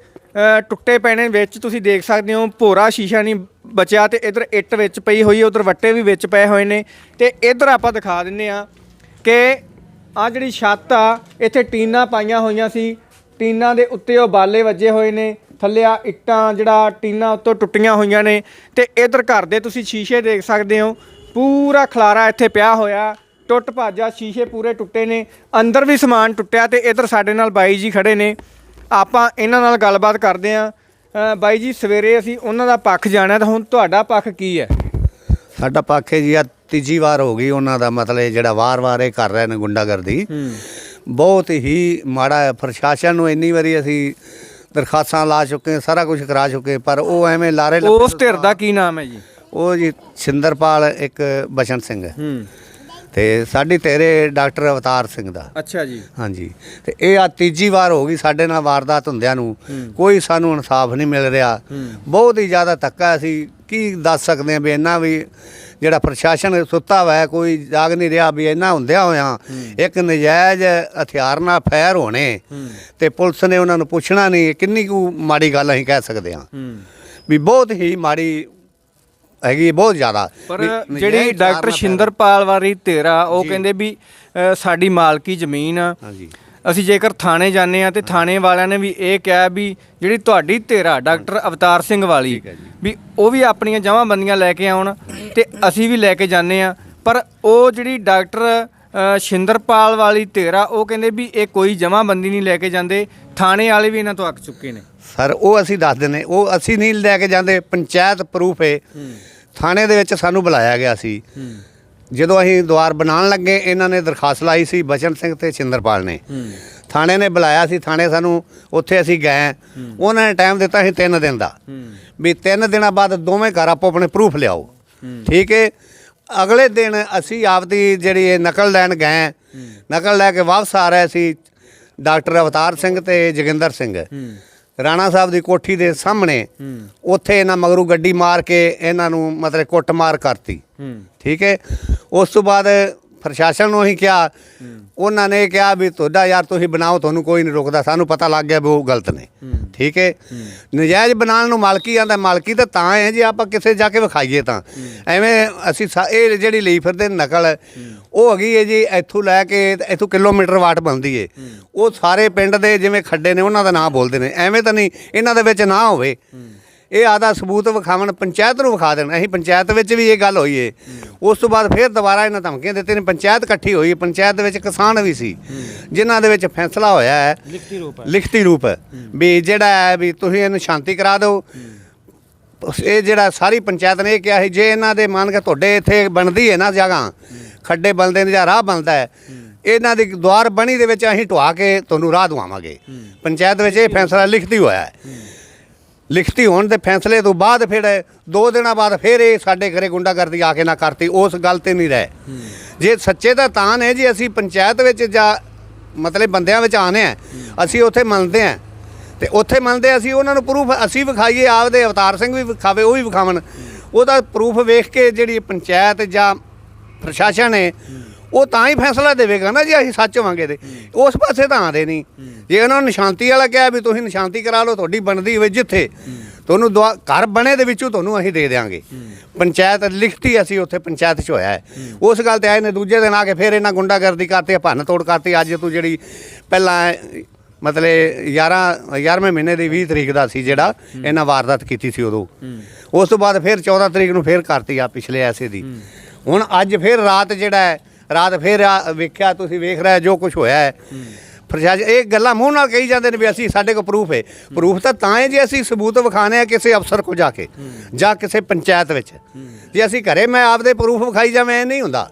ਟੁੱਟੇ ਪਏ ਨੇ, ਵਿੱਚ ਤੁਸੀਂ ਦੇਖ ਸਕਦੇ ਹੋ, ਭੋਰਾ ਸ਼ੀਸ਼ਾ ਨਹੀਂ ਬਚਿਆ ਤੇ ਇੱਧਰ ਇੱਟ ਵਿੱਚ ਪਈ ਹੋਈ ਹੈ ਉਧਰ ਵੱਟੇ ਵੀ ਵਿੱਚ ਪਏ ਹੋਏ ਨੇ। ਤੇ ਇੱਧਰ ਆਪਾਂ ਦਿਖਾ ਦਿੰਨੇ ਆ ਕਿ ਆ ਜਿਹੜੀ ਛੱਤ ਆ, ਇੱਥੇ ਟੀਨਾਂ ਪਾਈਆਂ ਹੋਈਆਂ ਸੀ। ਟੀਨਾਂ ਦੇ ਉੱਤੇ ਉਹ ਬਾਲੇ ਵੱਜੇ ਹੋਏ ਨੇ। ਥੱਲੇ ਆ ਇੱਟਾਂ ਜਿਹੜਾ ਟੀਨਾਂ ਉੱਤੋਂ ਟੁੱਟੀਆਂ ਹੋਈਆਂ ਨੇ। ਤੇ ਇੱਧਰ ਘਰ ਦੇ ਤੁਸੀਂ ਸ਼ੀਸ਼ੇ ਦੇਖ ਸਕਦੇ ਹੋ। ਪੂਰਾ ਖਲਾਰਾ ਇੱਥੇ ਪਿਆ ਹੋਇਆ। ਟੁੱਟ ਭਾਜਾ, ਸ਼ੀਸ਼ੇ ਪੂਰੇ ਟੁੱਟੇ ਨੇ। ਅੰਦਰ ਵੀ ਸਮਾਨ ਟੁੱਟਿਆ ਤੇ ਇੱਧਰ ਸਾਡੇ ਨਾਲ ਬਾਈ ਜੀ ਖੜੇ ਨੇ। ਆਪਾਂ ਇਹਨਾਂ ਨਾਲ ਗੱਲਬਾਤ ਕਰਦੇ ਆਂ ਬਾਈ ਜੀ, ਸਵੇਰੇ ਅਸੀਂ ਉਹਨਾਂ ਦਾ ਪੱਖ ਜਾਣਿਆ ਤਾਂ ਹੁਣ ਤੁਹਾਡਾ ਪੱਖ ਕੀ ਹੈ? ਸਾਡਾ ਪੱਖ ਹੈ ਜੀ ਆ ਤੀਜੀ ਵਾਰ ਹੋ ਗਈ ਉਹਨਾਂ ਦਾ ਮਤਲਬ ਜਿਹੜਾ ਵਾਰ-ਵਾਰ ਇਹ ਕਰ ਰਹੇ ਨੇ ਗੁੰਡਾਗਰਦੀ। ਬਹੁਤ ਹੀ ਮਾੜਾ ਹੈ ਪ੍ਰਸ਼ਾਸਨ ਨੂੰ ਇੰਨੀ ਵਾਰੀ ਅਸੀਂ ਦਰਖਾਸਤਾਂ ਲਾ ਚੁੱਕੇ ਸਾਰਾ ਕੁਝ ਕਰਾ ਚੁੱਕੇ ਪਰ ਉਹ ਐਵੇਂ ਲਾਰੇ ਉਸ ਧਿਰ ਦਾ ਕੀ ਨਾਮ ਹੈ ਜੀ? ਉਹ ਜੀ ਸਿੰਦਰਪਾਲ ਇੱਕ ਬਚਨ ਸਿੰਘ ਹੈ। ਤੇ ਸਾਡੀ ਤੇਰੇ ਡਾਕਟਰ ਅਵਤਾਰ ਸਿੰਘ ਦਾ। ਅੱਛਾ ਜੀ। ਹਾਂਜੀ। ਤੇ ਇਹ ਆ ਤੀਜੀ ਵਾਰ ਹੋ ਗਈ ਸਾਡੇ ਨਾਲ ਵਾਰਦਾਤ ਹੁੰਦਿਆਂ ਨੂੰ। ਕੋਈ ਸਾਨੂੰ ਇਨਸਾਫ ਨਹੀਂ ਮਿਲ ਰਿਹਾ। ਬਹੁਤ ਹੀ ਜ਼ਿਆਦਾ ਧੱਕਾ ਅਸੀਂ ਕੀ ਦੱਸ ਸਕਦੇ ਹਾਂ ਵੀ ਇੰਨਾ ਵੀ ਜਿਹੜਾ ਪ੍ਰਸ਼ਾਸਨ ਸੁੱਤਾ ਹੋਇਆ ਹੈ, ਕੋਈ ਜਾਗ ਨਹੀਂ ਰਿਹਾ ਵੀ ਇੰਨਾ ਹੁੰਦਿਆਂ ਹੋਇਆਂ ਇੱਕ ਨਜਾਇਜ਼ ਹਥਿਆਰ ਨਾਲ ਫੈਰ ਹੋਣੇ। ਤੇ ਪੁਲਿਸ ਨੇ ਉਹਨਾਂ ਨੂੰ ਪੁੱਛਣਾ ਨਹੀਂ ਕਿੰਨੀ ਕੁ ਮਾੜੀ ਗੱਲ ਅਸੀਂ ਕਹਿ ਸਕਦੇ ਹਾਂ। ਵੀ ਬਹੁਤ ਹੀ ਮਾੜੀ ਹੈਗੀ ਬਹੁਤ ਜ਼ਿਆਦਾ। ਪਰ ਵੀ ਜਿਹੜੀ ਡਾਕਟਰ ਸ਼ਿੰਦਰਪਾਲ ਵਾਲੀ ਤੇਰਾ ਉਹ ਕਹਿੰਦੇ ਵੀ ਸਾਡੀ ਮਾਲਕੀ ਜ਼ਮੀਨ ਆ। ਹਾਂਜੀ। ਅਸੀਂ ਜੇਕਰ ਥਾਣੇ ਜਾਂਦੇ ਆ ਤੇ ਥਾਣੇ ਵਾਲਿਆਂ ਨੇ ਵੀ ਇਹ ਕਿਹਾ ਵੀ ਜਿਹੜੀ ਤੁਹਾਡੀ ਤੇਰਾ ਡਾਕਟਰ ਅਵਤਾਰ ਸਿੰਘ ਵਾਲੀ ਵੀ ਉਹ ਵੀ ਆਪਣੀਆਂ ਜਮਾਂਬੰਦੀਆਂ ਲੈ ਕੇ ਆਉਣ ਤੇ ਅਸੀਂ ਵੀ ਲੈ ਕੇ ਜਾਂਦੇ ਆ ਪਰ ਉਹ ਜਿਹੜੀ ਡਾਕਟਰ ਸ਼ਿੰਦਰਪਾਲ ਵਾਲੀ ਤੇਰਾ ਉਹ ਕਹਿੰਦੇ ਵੀ ਇਹ ਕੋਈ ਜਮਾਂਬੰਦੀ ਨਹੀਂ ਲੈ ਕੇ ਜਾਂਦੇ। ਥਾਣੇ ਵਾਲੇ ਵੀ ਇਹਨਾਂ ਤੋਂ ਅੱਕ ਚੁੱਕੇ ਨੇ। ਸਰ ਉਹ ਅਸੀਂ ਦੱਸ ਦਿੰਨੇ ਉਹ ਅਸੀਂ ਨਹੀਂ ਲੈ ਕੇ ਜਾਂਦੇ। ਪੰਚਾਇਤ ਪ੍ਰੂਫ ਹੈ। ਥਾਣੇ ਦੇ ਵਿੱਚ ਸਾਨੂੰ ਬੁਲਾਇਆ ਗਿਆ ਸੀ। ਜਦੋਂ ਅਸੀਂ ਦੁਆਰ ਬਣਾਉਣ ਲੱਗੇ ਇਹਨਾਂ ਨੇ ਦਰਖਾਸਤ ਲਾਈ ਸੀ ਬਚਨ ਸਿੰਘ ਤੇ ਚਿੰਦਰਪਾਲ ਨੇ। ਥਾਣੇ ਨੇ ਬੁਲਾਇਆ ਸੀ ਥਾਣੇ ਸਾਨੂੰ ਉੱਥੇ ਅਸੀਂ ਗਏ। ਉਹਨਾਂ ਨੇ ਟਾਈਮ ਦਿੱਤਾ ਸੀ 3 ਦਿਨ ਦਾ। ਵੀ 3 ਦਿਨਾਂ ਬਾਅਦ ਦੋਵੇਂ ਘਰ ਆਪੋ ਆਪਣੇ ਪ੍ਰੂਫ ਲਿਆਓ। ਠੀਕ ਹੈ ਅਗਲੇ ਦਿਨ ਅਸੀਂ ਆਪਦੀ ਜਿਹੜੀ ਇਹ ਨਕਲ ਲੈਣ ਗਏ। ਨਕਲ ਲੈ ਕੇ ਵਾਪਸ ਆ ਰਹੇ ਸੀ ਡਾਕਟਰ ਅਵਤਾਰ ਸਿੰਘ ਤੇ ਜੋਗਿੰਦਰ ਸਿੰਘ। ਰਾਣਾ ਸਾਹਿਬ ਦੀ ਕੋਠੀ ਦੇ ਸਾਹਮਣੇ ਉੱਥੇ ਇਹਨਾਂ ਮਗਰੂ ਗੱਡੀ ਮਾਰ ਕੇ ਇਹਨਾਂ ਨੂੰ ਮਤਲਬ ਕੁੱਟਮਾਰ ਕਰਤੀ। ਠੀਕ ਹੈ? ਉਸ ਤੋਂ ਬਾਅਦ ਪ੍ਰਸ਼ਾਸਨ ਨੂੰ ਅਸੀਂ ਕਿਹਾ, ਉਹਨਾਂ ਨੇ ਕਿਹਾ ਵੀ ਤੁਹਾਡਾ ਯਾਰ ਤੁਸੀਂ ਬਣਾਓ, ਤੁਹਾਨੂੰ ਕੋਈ ਨਹੀਂ ਰੋਕਦਾ, ਸਾਨੂੰ ਪਤਾ ਲੱਗ ਗਿਆ ਵੀ ਉਹ ਗਲਤ ਨੇ। ਠੀਕ ਹੈ? ਨਜਾਇਜ਼ ਬਣਾਉਣ ਨੂੰ ਮਾਲਕੀ ਆਂਦਾ, ਮਾਲਕੀ ਤਾਂ ਤਾਂ ਹੈ ਜੇ, ਆਪਾਂ ਕਿਸੇ ਜਾ ਕੇ ਵਿਖਾਈਏ ਤਾਂ। ਐਵੇਂ ਅਸੀਂ ਸਾ- ਇਹ ਜਿਹੜੀ ਲਈ ਫਿਰਦੇ ਨਕਲ, ਉਹ ਹੈਗੀ ਹੈ ਜੀ, ਇੱਥੋਂ ਲੈ ਕੇ, ਇੱਥੋਂ ਕਿਲੋਮੀਟਰ ਵਾਟ ਬਣਦੀ ਏ। ਉਹ ਸਾਰੇ ਪਿੰਡ ਦੇ ਜਿਵੇਂ ਖੱਡੇ ਨੇ, ਉਹਨਾਂ ਦਾ ਨਾਂ ਬੋਲਦੇ ਨੇ। ਐਵੇਂ ਤਾਂ ਨਹੀਂ, ਇਹਨਾਂ ਦੇ ਵਿੱਚ ਨਾ ਹੋਵੇ। ਇਹ ਆਦਾ ਸਬੂਤ ਵਿਖਾਵਣ ਪੰਚਾਇਤ ਨੂੰ ਵਿਖਾ ਦੇਣ। ਅਸੀਂ ਪੰਚਾਇਤ ਵਿੱਚ ਵੀ ਇਹ ਗੱਲ ਹੋਈ ਏ। ਉਸ ਤੋਂ ਬਾਅਦ ਫਿਰ ਦੁਬਾਰਾ ਇਹਨਾਂ ਧਮਕੀਆਂ ਦਿੱਤੇ ਨੇ। ਪੰਚਾਇਤ ਇਕੱਠੀ ਹੋਈ। ਪੰਚਾਇਤ ਦੇ ਵਿੱਚ ਕਿਸਾਨ ਵੀ ਸੀ ਜਿਨ੍ਹਾਂ ਦੇ ਵਿੱਚ ਫੈਸਲਾ ਹੋਇਆ ਹੈ। ਲਿਖਤੀ ਰੂਪ ਲਿਖਤੀ ਰੂਪ। ਵੀ ਜਿਹੜਾ ਹੈ ਵੀ ਤੁਸੀਂ ਇਹਨੂੰ ਸ਼ਾਂਤੀ ਕਰਾ ਦਿਓ। ਇਹ ਜਿਹੜਾ ਸਾਰੀ ਪੰਚਾਇਤ ਨੇ ਇਹ ਕਿਹਾ ਸੀ ਜੇ ਇਹਨਾਂ ਦੇ ਮੰਨ ਕੇ ਤੁਹਾਡੇ ਇੱਥੇ ਬਣਦੀ ਹੈ ਨਾ ਜਗ੍ਹਾ ਖੱਡੇ ਬਣਦੇ ਨੇ ਜਾਂ ਰਾਹ ਬਣਦਾ ਹੈ ਇਹਨਾਂ ਦੀ ਦੁਆਰ ਬਣੀ ਦੇ ਵਿੱਚ ਅਸੀਂ ਢਵਾ ਕੇ ਤੁਹਾਨੂੰ ਰਾਹ ਦਵਾਵਾਂਗੇ। ਪੰਚਾਇਤ ਵਿੱਚ ਇਹ ਫੈਸਲਾ ਲਿਖਤੀ ਹੋਇਆ ਹੈ। ਲਿਖਤੀ ਹੋਣ ਦੇ ਫੈਸਲੇ ਤੋਂ ਬਾਅਦ ਫਿਰ ਦੋ ਦਿਨਾਂ ਬਾਅਦ ਫਿਰ ਇਹ ਸਾਡੇ ਘਰੇ ਗੁੰਡਾਗਰਦੀ ਆ ਕੇ ਨਾ ਕਰਤੀ ਉਸ ਗੱਲ ਤੇ ਨਹੀਂ ਰਹੇ। ਜੇ ਸੱਚੇ ਤਾਂ ਤਾਂ ਨੇ ਜੀ ਅਸੀਂ ਪੰਚਾਇਤ ਵਿੱਚ ਜਾਂ ਮਤਲਬ ਬੰਦਿਆਂ ਵਿੱਚ ਆਨੇ ਆ ਅਸੀਂ ਉੱਥੇ ਮੰਨਦੇ ਆ ਤੇ ਉੱਥੇ ਮੰਨਦੇ ਅਸੀਂ ਉਹਨਾਂ ਨੂੰ ਪ੍ਰੂਫ ਅਸੀਂ ਵਿਖਾਈਏ ਆਪਦੇ ਅਵਤਾਰ ਸਿੰਘ ਵੀ ਵਿਖਾਵੇ ਉਹ ਵੀ ਵਿਖਾਵਣ। ਉਹਦਾ ਪ੍ਰੂਫ ਵੇਖ ਕੇ ਜਿਹੜੀ ਪੰਚਾਇਤ ਜਾਂ ਪ੍ਰਸ਼ਾਸਨ ਹੈ। ਉਹ ਤਾਂ ਹੀ ਫੈਸਲਾ ਦੇਵੇਗਾ ਨਾ ਜੇ, ਅਸੀਂ ਸੱਚ ਹੋਵਾਂਗੇ ਤੇ। ਉਸ ਪਾਸੇ ਤਾਂ ਆਦੇ ਨਹੀਂ। ਜੇ ਉਹਨਾਂ ਨੂੰ ਨਿਸ਼ਾਂਤੀ ਵਾਲਾ ਕਿਹਾ ਵੀ ਤੁਸੀਂ ਨਿਸ਼ਾਂਤੀ ਕਰਾ ਲਓ, ਤੁਹਾਡੀ ਬਣਦੀ ਹੋਵੇ ਜਿੱਥੇ, ਤੁਹਾਨੂੰ ਦੁਆ, ਘਰ ਬਣੇ ਦੇ ਵਿੱਚੋਂ ਤੁਹਾਨੂੰ ਅਸੀਂ ਦੇ ਦੇਵਾਂਗੇ ਪੰਚਾਇਤ ਲਿਖਤੀ ਅਸੀਂ, ਉੱਥੇ ਪੰਚਾਇਤ 'ਚ ਹੋਇਆ ਹੈ। ਉਸ ਗੱਲ ਤੇ ਆਏ ਨੇ, ਦੂਜੇ ਦਿਨ ਆ ਕੇ ਫਿਰ ਇਹਨਾਂ ਗੁੰਡਾਗਰਦੀ ਕਰਤੀ ਭੰਨ ਤੋੜ ਕਰਤੀ। ਅੱਜ ਤੂੰ ਜਿਹੜੀ ਪਹਿਲਾਂ ਮਤਲਬ 11 11ਵੇਂ ਮਹੀਨੇ ਦੀ 20 ਤਰੀਕ ਦਾ ਸੀ ਜਿਹੜਾ, ਇਹਨਾਂ ਵਾਰਦਾਤ ਕੀਤੀ ਸੀ ਉਦੋਂ। ਉਸ ਤੋਂ ਬਾਅਦ ਫਿਰ 14 ਤਰੀਕ ਨੂੰ ਫਿਰ ਕਰਤੀ ਆ ਪਿਛਲੇ ਐਸੇ ਦੀ। ਹੁਣ ਅੱਜ ਫਿਰ ਰਾਤ ਜਿਹੜਾ ਹੈ ਰਾਤ ਫਿਰ ਆ ਵੇਖਿਆ, ਤੁਸੀਂ ਵੇਖ ਰਹੇ ਜੋ ਕੁਝ ਹੋਇਆ ਹੈ। ਪ੍ਰਸ਼ਾਸਨ, ਇਹ ਗੱਲਾਂ ਮੂੰਹ ਨਾਲ ਕਹੀ ਜਾਂਦੇ ਨੇ ਵੀ ਅਸੀਂ, ਸਾਡੇ ਕੋਲ ਪ੍ਰੂਫ ਹੈ। ਪ੍ਰੂਫ ਤਾਂ ਤਾਂ ਹੈ ਜੇ ਅਸੀਂ ਸਬੂਤ ਵਿਖਾਣੇ ਆ ਕਿਸੇ ਅਫਸਰ ਕੋ ਜਾ ਕੇ, ਜਾਂ ਕਿਸੇ ਪੰਚਾਇਤ ਵਿੱਚ। ਜੇ ਅਸੀਂ ਘਰੇ ਮੈਂ ਆਪਦੇ ਪ੍ਰੂਫ ਵਿਖਾਈ ਜਾਵੇਂ, ਇਹ ਨਹੀਂ ਹੁੰਦਾ।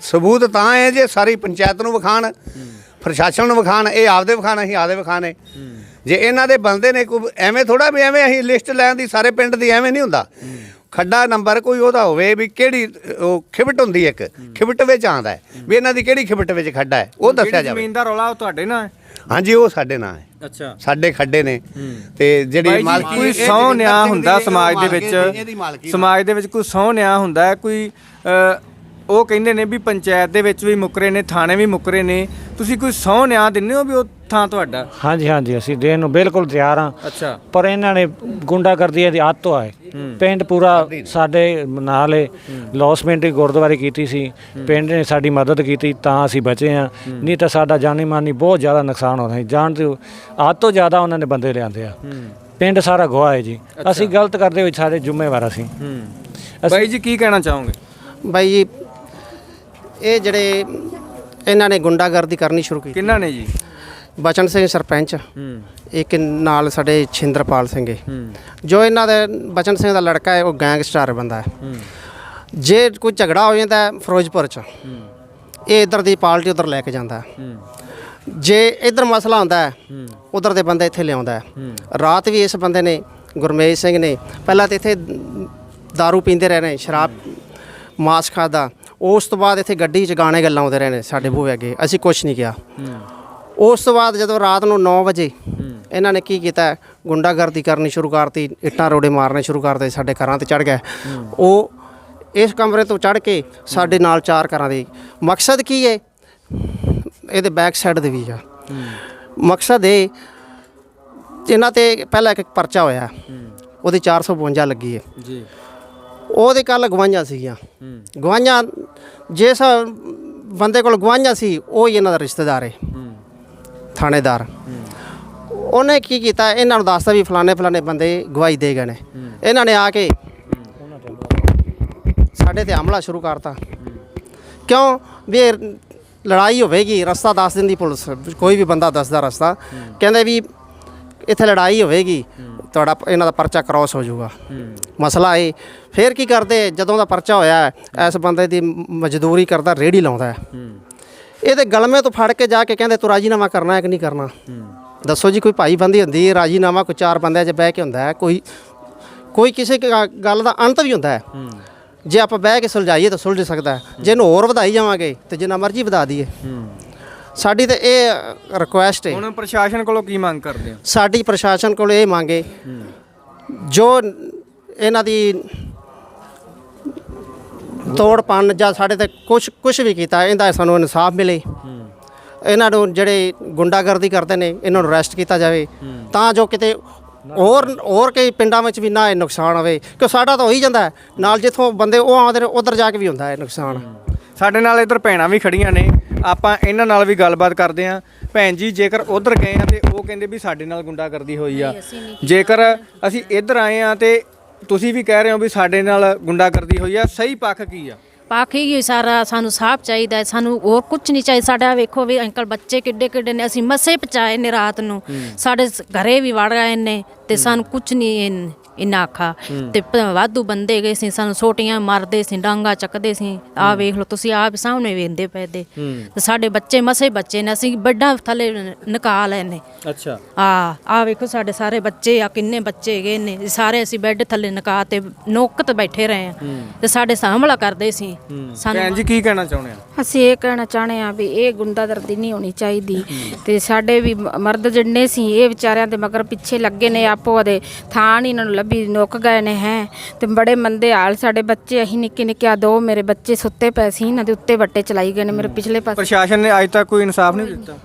ਸਬੂਤ ਤਾਂ ਹੈ ਜੇ ਸਾਰੀ ਪੰਚਾਇਤ ਨੂੰ ਵਿਖਾਣ ਪ੍ਰਸ਼ਾਸਨ ਨੂੰ ਵਿਖਾਣ ਇਹ ਆਪਦੇ ਵਿਖਾਣ ਅਸੀਂ ਆਪਦੇ ਵਿਖਾਣੇ ਜੇ ਇਹਨਾਂ ਦੇ ਬੰਦੇ ਨੇ ਕੋਈ ਐਵੇਂ ਥੋੜਾ ਵੀ ਐਵੇਂ ਅਸੀਂ ਲਿਸਟ ਲੈਣ ਦੀ, ਸਾਰੇ ਪਿੰਡ ਦੀ ਐਵੇਂ ਨਹੀਂ ਹੁੰਦਾ। ਖੱਡਾ ਨੰਬਰ ਕੋਈ ਉਹਦਾ ਹੋਵੇ ਵੀ ਕਿਹੜੀ ਉਹ ਖਿਬਟ ਹੁੰਦੀ ਇੱਕ ਖਿਬਟ ਵਿੱਚ ਆਂਦਾ ਵੀ ਇਹਨਾਂ ਦੀ ਕਿਹੜੀ ਖਿਬਟ ਵਿੱਚ ਖੱਡਾ ਹੈ ਉਹ ਦੱਸਿਆ ਜਾਵੇ। ਜ਼ਮੀਨ ਦਾ ਰੌਲਾ ਉਹ ਤੁਹਾਡੇ ਨਾਲ ਹੈ? ਹਾਂਜੀ ਉਹ ਸਾਡੇ ਨਾਂ ਹੈ। ਅੱਛਾ। ਸਾਡੇ ਖੱਡੇ ਨੇ। ਤੇ ਜਿਹੜੀ ਮਾਲਕੀ ਕੋਈ ਜੋਗਿੰਦਰ ਨਿਆਂ ਹੁੰਦਾ ਸਮਾਜ ਦੇ ਵਿੱਚ ਸਮਾਜ ਦੇ ਵਿੱਚ ਕੋਈ ਸਹੁੰ ਨਿਆਂ ਹੁੰਦਾ ਕੋਈ ਉਹ ਕਹਿੰਦੇ ਨੇ ਵੀ ਪੰਚਾਇਤ ਦੇ ਵਿੱਚ ਵੀ ਮੁਕਰੇ ਨੇ ਥਾਣੇ ਵੀ ਮੁਕਰੇ ਨੇ। ਤੁਸੀਂ ਕੋਈ ਸਹੁੰ ਨਿਆਂ ਦਿੰਦੇ ਹੋ ਵੀ ਉਹ ਥਾਂ ਤੁਹਾਡਾ? ਹਾਂਜੀ ਹਾਂਜੀ ਅਸੀਂ ਦੇਣ ਨੂੰ ਬਿਲਕੁਲ ਤਿਆਰ ਹਾਂ। ਅੱਛਾ। ਪਰ ਇਹਨਾਂ ਨੇ ਗੁੰਡਾਗਰਦੀ ਦੀ ਆਦਤ ਤੋਂ ਆਏ। ਪਿੰਡ ਪੂਰਾ ਸਾਡੇ ਨਾਲ ਏ। ਲੌਸਮੈਂਟ ਗੁਰਦੁਆਰੇ ਕੀਤੀ ਸੀ। ਪਿੰਡ ਨੇ ਸਾਡੀ ਮਦਦ ਕੀਤੀ ਤਾਂ ਅਸੀਂ ਬਚੇ ਆ ਨਹੀਂ ਤਾਂ ਸਾਡਾ ਜਾਨੀ ਮਾਨੀ ਬਹੁਤ ਜ਼ਿਆਦਾ ਨੁਕਸਾਨ ਹੋਣਾ ਸੀ। ਜਾਣਦੇ ਹੋ ਆਦ ਤੋਂ ਜ਼ਿਆਦਾ ਉਹਨਾਂ ਨੇ ਬੰਦੇ ਲਿਆਂਦੇ ਆ। ਪਿੰਡ ਸਾਰਾ ਗਵਾਹ ਹੈ ਜੀ। ਅਸੀਂ ਗਲਤ ਕਰਦੇ ਹੋਏ ਸਾਡੇ ਜ਼ਿੰਮੇਵਾਰ ਅਸੀਂ ਬਾਈ ਜੀ ਕੀ ਕਹਿਣਾ ਚਾਹੋਗੇ? ਬਾਈ ਜੀ ਇਹ ਜਿਹੜੇ ਇਹਨਾਂ ਨੇ ਗੁੰਡਾਗਰਦੀ ਕਰਨੀ ਸ਼ੁਰੂ ਕੀਤੀ। ਕਿੰਨਾ ਨੇ ਜੀ? ਬਚਨ ਸਿੰਘ ਸਰਪੰਚ। ਇੱਕ ਨਾਲ ਸਾਡੇ ਛਿੰਦਰਪਾਲ ਸਿੰਘ ਹੈ। ਜੋ ਇਹਨਾਂ ਦੇ ਬਚਨ ਸਿੰਘ ਦਾ ਲੜਕਾ ਹੈ ਉਹ ਗੈਂਗਸਟਰ ਬੰਦਾ ਹੈ। ਜੇ ਕੋਈ ਝਗੜਾ ਹੋ ਜਾਂਦਾ ਫਿਰੋਜ਼ਪੁਰ ਚ ਇਹ ਇਧਰ ਦੀ ਪਾਰਟੀ ਉਧਰ ਲੈ ਕੇ ਜਾਂਦਾ ਜੇ ਇਧਰ ਮਸਲਾ ਹੁੰਦਾ ਉਧਰ ਦੇ ਬੰਦੇ ਇੱਥੇ ਲਿਆਉਂਦਾ ਰਾਤ ਵੀ ਇਸ ਬੰਦੇ ਨੇ ਗੁਰਮੇਜ ਸਿੰਘ ਨੇ ਪਹਿਲਾਂ ਤੇ ਇੱਥੇ दारू ਪੀਂਦੇ ਰਹੇ ਨੇ ਸ਼ਰਾਬ ਮਾਸ ਖਾਦਾ। ਉਸ ਤੋਂ ਬਾਅਦ ਇੱਥੇ ਗੱਡੀ 'ਚ ਗਾਣੇ ਗੱਲਾਂ ਆਉਂਦੇ ਰਹੇ ਨੇ ਸਾਡੇ ਬੂਹੇ ਅੱਗੇ। ਅਸੀਂ ਕੁਝ ਨਹੀਂ ਕਿਹਾ। ਉਸ ਤੋਂ ਬਾਅਦ ਜਦੋਂ ਰਾਤ ਨੂੰ 9 ਵਜੇ ਇਹਨਾਂ ਨੇ ਕੀ ਕੀਤਾ, ਗੁੰਡਾਗਰਦੀ ਕਰਨੀ ਸ਼ੁਰੂ ਕਰਤੀ, ਇੱਟਾਂ ਰੋੜੇ ਮਾਰਨੇ ਸ਼ੁਰੂ ਕਰਤੇ ਸਾਡੇ ਘਰਾਂ ਤੇ ਚੜ ਗਏ। ਉਹ ਇਸ ਕਮਰੇ ਤੋਂ ਚੜ ਕੇ ਸਾਡੇ ਨਾਲ ਚਾਰ ਘਰਾਂ ਦੇ। ਮਕਸਦ ਕੀ ਹੈ ਇਹਦੇ ਬੈਕ ਸਾਈਡ ਦੇ ਵੀ ਆ। ਮਕਸਦ ਇਹ ਇਹਨਾਂ ਤੇ ਪਹਿਲਾਂ ਇੱਕ ਪਰਚਾ ਹੋਇਆ। ਉਹਦੀ 452 ਲੱਗੀ ਹੈ ਜੀ। ਉਹਦੇ ਕੱਲ ਗਵਾਈਆਂ ਸੀਗੀਆਂ। ਗਵਾਈਆਂ ਜਿਸ ਬੰਦੇ ਕੋਲ ਗਵਾਈਆਂ ਸੀ ਉਹ ਹੀ ਇਹਨਾਂ ਦਾ ਰਿਸ਼ਤੇਦਾਰ ਹੈ। ਥਾਣੇਦਾਰ। ਉਹਨੇ ਕੀ ਕੀਤਾ ਇਹਨਾਂ ਨੂੰ ਦੱਸਤਾ ਵੀ ਫਲਾਣੇ ਫਲਾਣੇ ਬੰਦੇ ਗਵਾਹੀ ਦੇ ਗਏ ਨੇ। ਇਹਨਾਂ ਨੇ ਆ ਕੇ ਸਾਡੇ ਤੇ ਹਮਲਾ ਸ਼ੁਰੂ ਕਰਤਾ। ਕਿਉਂ? ਵੀ ਲੜਾਈ ਹੋਵੇਗੀ ਰਸਤਾ ਦੱਸ ਦਿੰਦੀ ਪੁਲਿਸ ਕੋਈ ਵੀ ਬੰਦਾ ਦੱਸਦਾ ਰਸਤਾ। ਕਹਿੰਦੇ ਵੀ ਇੱਥੇ ਲੜਾਈ ਹੋਵੇਗੀ। ਤੁਹਾਡਾ ਇਹਨਾਂ ਦਾ ਪਰਚਾ ਕ੍ਰਾਸ ਹੋ ਜਾਊਗਾ। ਮਸਲਾ ਇਹ, ਫਿਰ ਕੀ ਕਰਦੇ, ਜਦੋਂ ਦਾ ਪਰਚਾ ਹੋਇਆ, ਇਸ ਬੰਦੇ ਦੀ ਮਜ਼ਦੂਰੀ ਕਰਦਾ, ਰੇੜੀ ਲਾਉਂਦਾ ਹੈ। ਇਹਦੇ ਗਲਮੇ ਤੋਂ ਫੜ ਕੇ ਜਾ ਕੇ ਕਹਿੰਦੇ, ਤੂੰ ਰਾਜੀਨਾਮਾ ਕਰਨਾ ਹੈ ਕਿ ਨਹੀਂ ਕਰਨਾ? ਦੱਸੋ ਜੀ, ਕੋਈ ਭਾਈ ਬੰਦੀ ਹੁੰਦੀ ਹੈ, ਰਾਜੀਨਾਮਾ ਕੋਈ ਚਾਰ ਬੰਦਿਆਂ 'ਚ ਬਹਿ ਕੇ ਹੁੰਦਾ ਹੈ, ਕੋਈ ਕੋਈ ਕਿਸੇ ਗੱਲ ਦਾ ਅੰਤ ਵੀ ਹੁੰਦਾ ਹੈ। ਜੇ ਆਪਾਂ ਬਹਿ ਕੇ ਸੁਲਝਾਈਏ ਤਾਂ ਸੁਲਝ ਸਕਦਾ ਹੈ। ਜੇ ਇਹਨੂੰ ਹੋਰ ਵਧਾਈ ਜਾਵਾਂਗੇ, ਤੇ ਜਿੰਨਾ ਮਰਜ਼ੀ ਵਧਾ ਦਈਏ। ਸਾਡੀ ਤੇ ਇਹ ਰਿਕੁਐਸਟ ਹੈ। ਹੁਣ ਪ੍ਰਸ਼ਾਸਨ ਕੋਲੋਂ ਕੀ ਮੰਗ ਕਰਦੇ ਹੋ? ਸਾਡੀ ਪ੍ਰਸ਼ਾਸਨ ਕੋਲ ਇਹ ਮੰਗੇ ਜੋ ਇਹਨਾਂ ਦੀ ਤੋੜ ਪੰਨ ਜਾਂ ਸਾਡੇ ਤੇ ਕੁਝ ਕੁਝ ਵੀ ਕੀਤਾ ਇਹਦਾ ਸਾਨੂੰ ਇਨਸਾਫ ਮਿਲੇ। ਇਹਨਾਂ ਨੂੰ ਜਿਹੜੇ ਗੁੰਡਾਗਰਦੀ ਕਰਦੇ ਨੇ ਇਹਨਾਂ ਨੂੰ ਅਰੈਸਟ ਕੀਤਾ ਜਾਵੇ। ਤਾਂ ਜੋ ਕਿਤੇ ਹੋਰ ਹੋਰ ਕਈ ਪਿੰਡਾਂ ਵਿੱਚ ਵੀ ਨਾ ਇਹ ਨੁਕਸਾਨ ਹੋਵੇ। ਕਿ ਸਾਡਾ ਤਾਂ ਹੋ ਹੀ ਜਾਂਦਾ ਹੈ। ਨਾਲ ਜਿੱਥੋਂ ਬੰਦੇ ਉਹ ਆਉਂਦੇ ਨੇ ਉਧਰ ਜਾ ਕੇ ਵੀ ਹੁੰਦਾ ਹੈ ਨੁਕਸਾਨ। ਸਾਡੇ ਨਾਲ ਇੱਧਰ ਭੈਣਾਂ ਵੀ ਖੜੀਆਂ ਨੇ। ਆਪਾਂ ਇਹਨਾਂ ਨਾਲ ਵੀ ਗੱਲਬਾਤ ਕਰਦੇ ਆਂ ਭੈਣ ਜੀ ਜੇਕਰ ਉਧਰ ਗਏ ਆ ਤੇ ਉਹ ਕਹਿੰਦੇ ਵੀ ਸਾਡੇ ਨਾਲ ਗੁੰਡਾਗਰਦੀ ਹੋਈ ਆ। ਜੇਕਰ ਅਸੀਂ ਇੱਧਰ ਆਏ ਆ ਤੇ ਤੁਸੀਂ ਵੀ ਕਹਿ ਰਹੇ ਹੋ ਵੀ ਸਾਡੇ ਨਾਲ ਗੁੰਡਾਗਰਦੀ ਹੋਈ ਆ ਸਹੀ ਪੱਖ ਕੀ ਆ? ਪਾਖੀ ਹੀ ਸਾਰਾ ਸਾਨੂੰ ਸਾਫ਼ ਚਾਹੀਦਾ ਹੈ ਸਾਨੂੰ ਹੋਰ ਕੁਝ ਨਹੀਂ ਚਾਹੀਦਾ। ਸਾਡਾ ਵੇਖੋ ਵੀ ਅੰਕਲ ਬੱਚੇ ਕਿੱਡੇ ਕਿੱਡੇ ਨੇ ਅਸੀਂ ਮਸੇ ਪਚਾਏ ਨੇ ਰਾਤ ਨੂੰ। ਸਾਡੇ ਘਰੇ ਵੀ ਵੜ ਗਏ ਨੇ ਤੇ ਸਾਨੂੰ ਕੁਝ ਨਹੀਂ ਇਨ- ਆਖਾ ਤੇ ਵਾਧੂ ਬੰਦੇ ਗਏ ਸੀ ਸਾਨੂੰ ਸੋਟੀਆਂ ਮਾਰਦੇ ਸੀ ਡਾਂਗਾ ਚੱਕਦੇ ਸੀ। ਆਹ ਵੇਖ ਲਓ ਤੁਸੀਂ ਆਪ ਸਾਹਮਣੇ ਵੇਖਦੇ ਪਏ ਦੇ ਤੇ ਸਾਡੇ ਬੱਚੇ ਮਸੇ ਬੱਚੇ ਨੇ ਅਸੀਂ ਵੱਡਾ ਥੱਲੇ ਨਿਕਾਲ ਲਏ ਨੇ ਅੱਛਾ। ਆ ਆ ਵੇਖੋ ਸਾਡੇ ਸਾਰੇ ਬੱਚੇ ਆ ਕਿੰਨੇ ਬੱਚੇ ਹੈਗੇ ਨੇ। ਇਹ ਸਾਰੇ ਅਸੀਂ ਬੈੱਡ ਥੱਲੇ ਨਕਾ ਤੇ ਨੋਕ ਤੇ ਬੈਠੇ ਰਹੇ ਆ ਤੇ ਸਾਡੇ ਸਾਹਮਣਾ ਕਰਦੇ ਸੀ। ਸਾਨੂੰ ਭੈਣ ਜੀ ਕੀ ਕਹਿਣਾ ਚਾਹੁੰਦੇ ਆ ਅਸੀਂ ਇਹ ਕਹਿਣਾ ਚਾਹੁੰਦੇ ਆ ਵੀ ਇਹ ਗੁੰਡਾਗਰਦੀ ਨਹੀਂ ਹੋਣੀ ਚਾਹੀਦੀ। ਤੇ ਸਾਡੇ ਵੀ ਮ- ਮਰਦ ਜਿੰਨੇ ਸੀ ਇਹ ਵਿਚਾਰਿਆਂ ਦੇ ਮਗਰ ਪਿੱਛੇ ਲੱਗੇ ਨੇ ਆਪੋ ਉਹਦੇ ਥਾਂ ਨਹੀਂ ਇਹਨਾਂ ਨੂੰ ਲੱਭੀ ਨੁੱਕ ਗਏ ਨੇ ਹੈ ਤੇ ਬੜੇ ਮੰਦੇ ਹਾਲ ਸਾਡੇ ਬੱਚੇ ਅਸੀਂ ਨਿੱਕੇ ਨਿੱਕੇ ਆ ਦੋ ਮੇਰੇ ਬੱਚੇ ਸੁੱਤੇ ਪਏ ਸੀ ਇਹਨਾਂ ਦੇ ਉੱਤੇ ਵੱਟੇ ਚਲਾਈ ਗਏ ਨੇ ਮੇਰੇ ਪਿਛਲੇ ਪਾਸੇ। ਪ੍ਰਸ਼ਾਸਨ ਨੇ ਅੱਜ ਤੱਕ ਕੋਈ ਇਨਸਾਫ ਨਹੀਂ ਦਿੱਤਾ।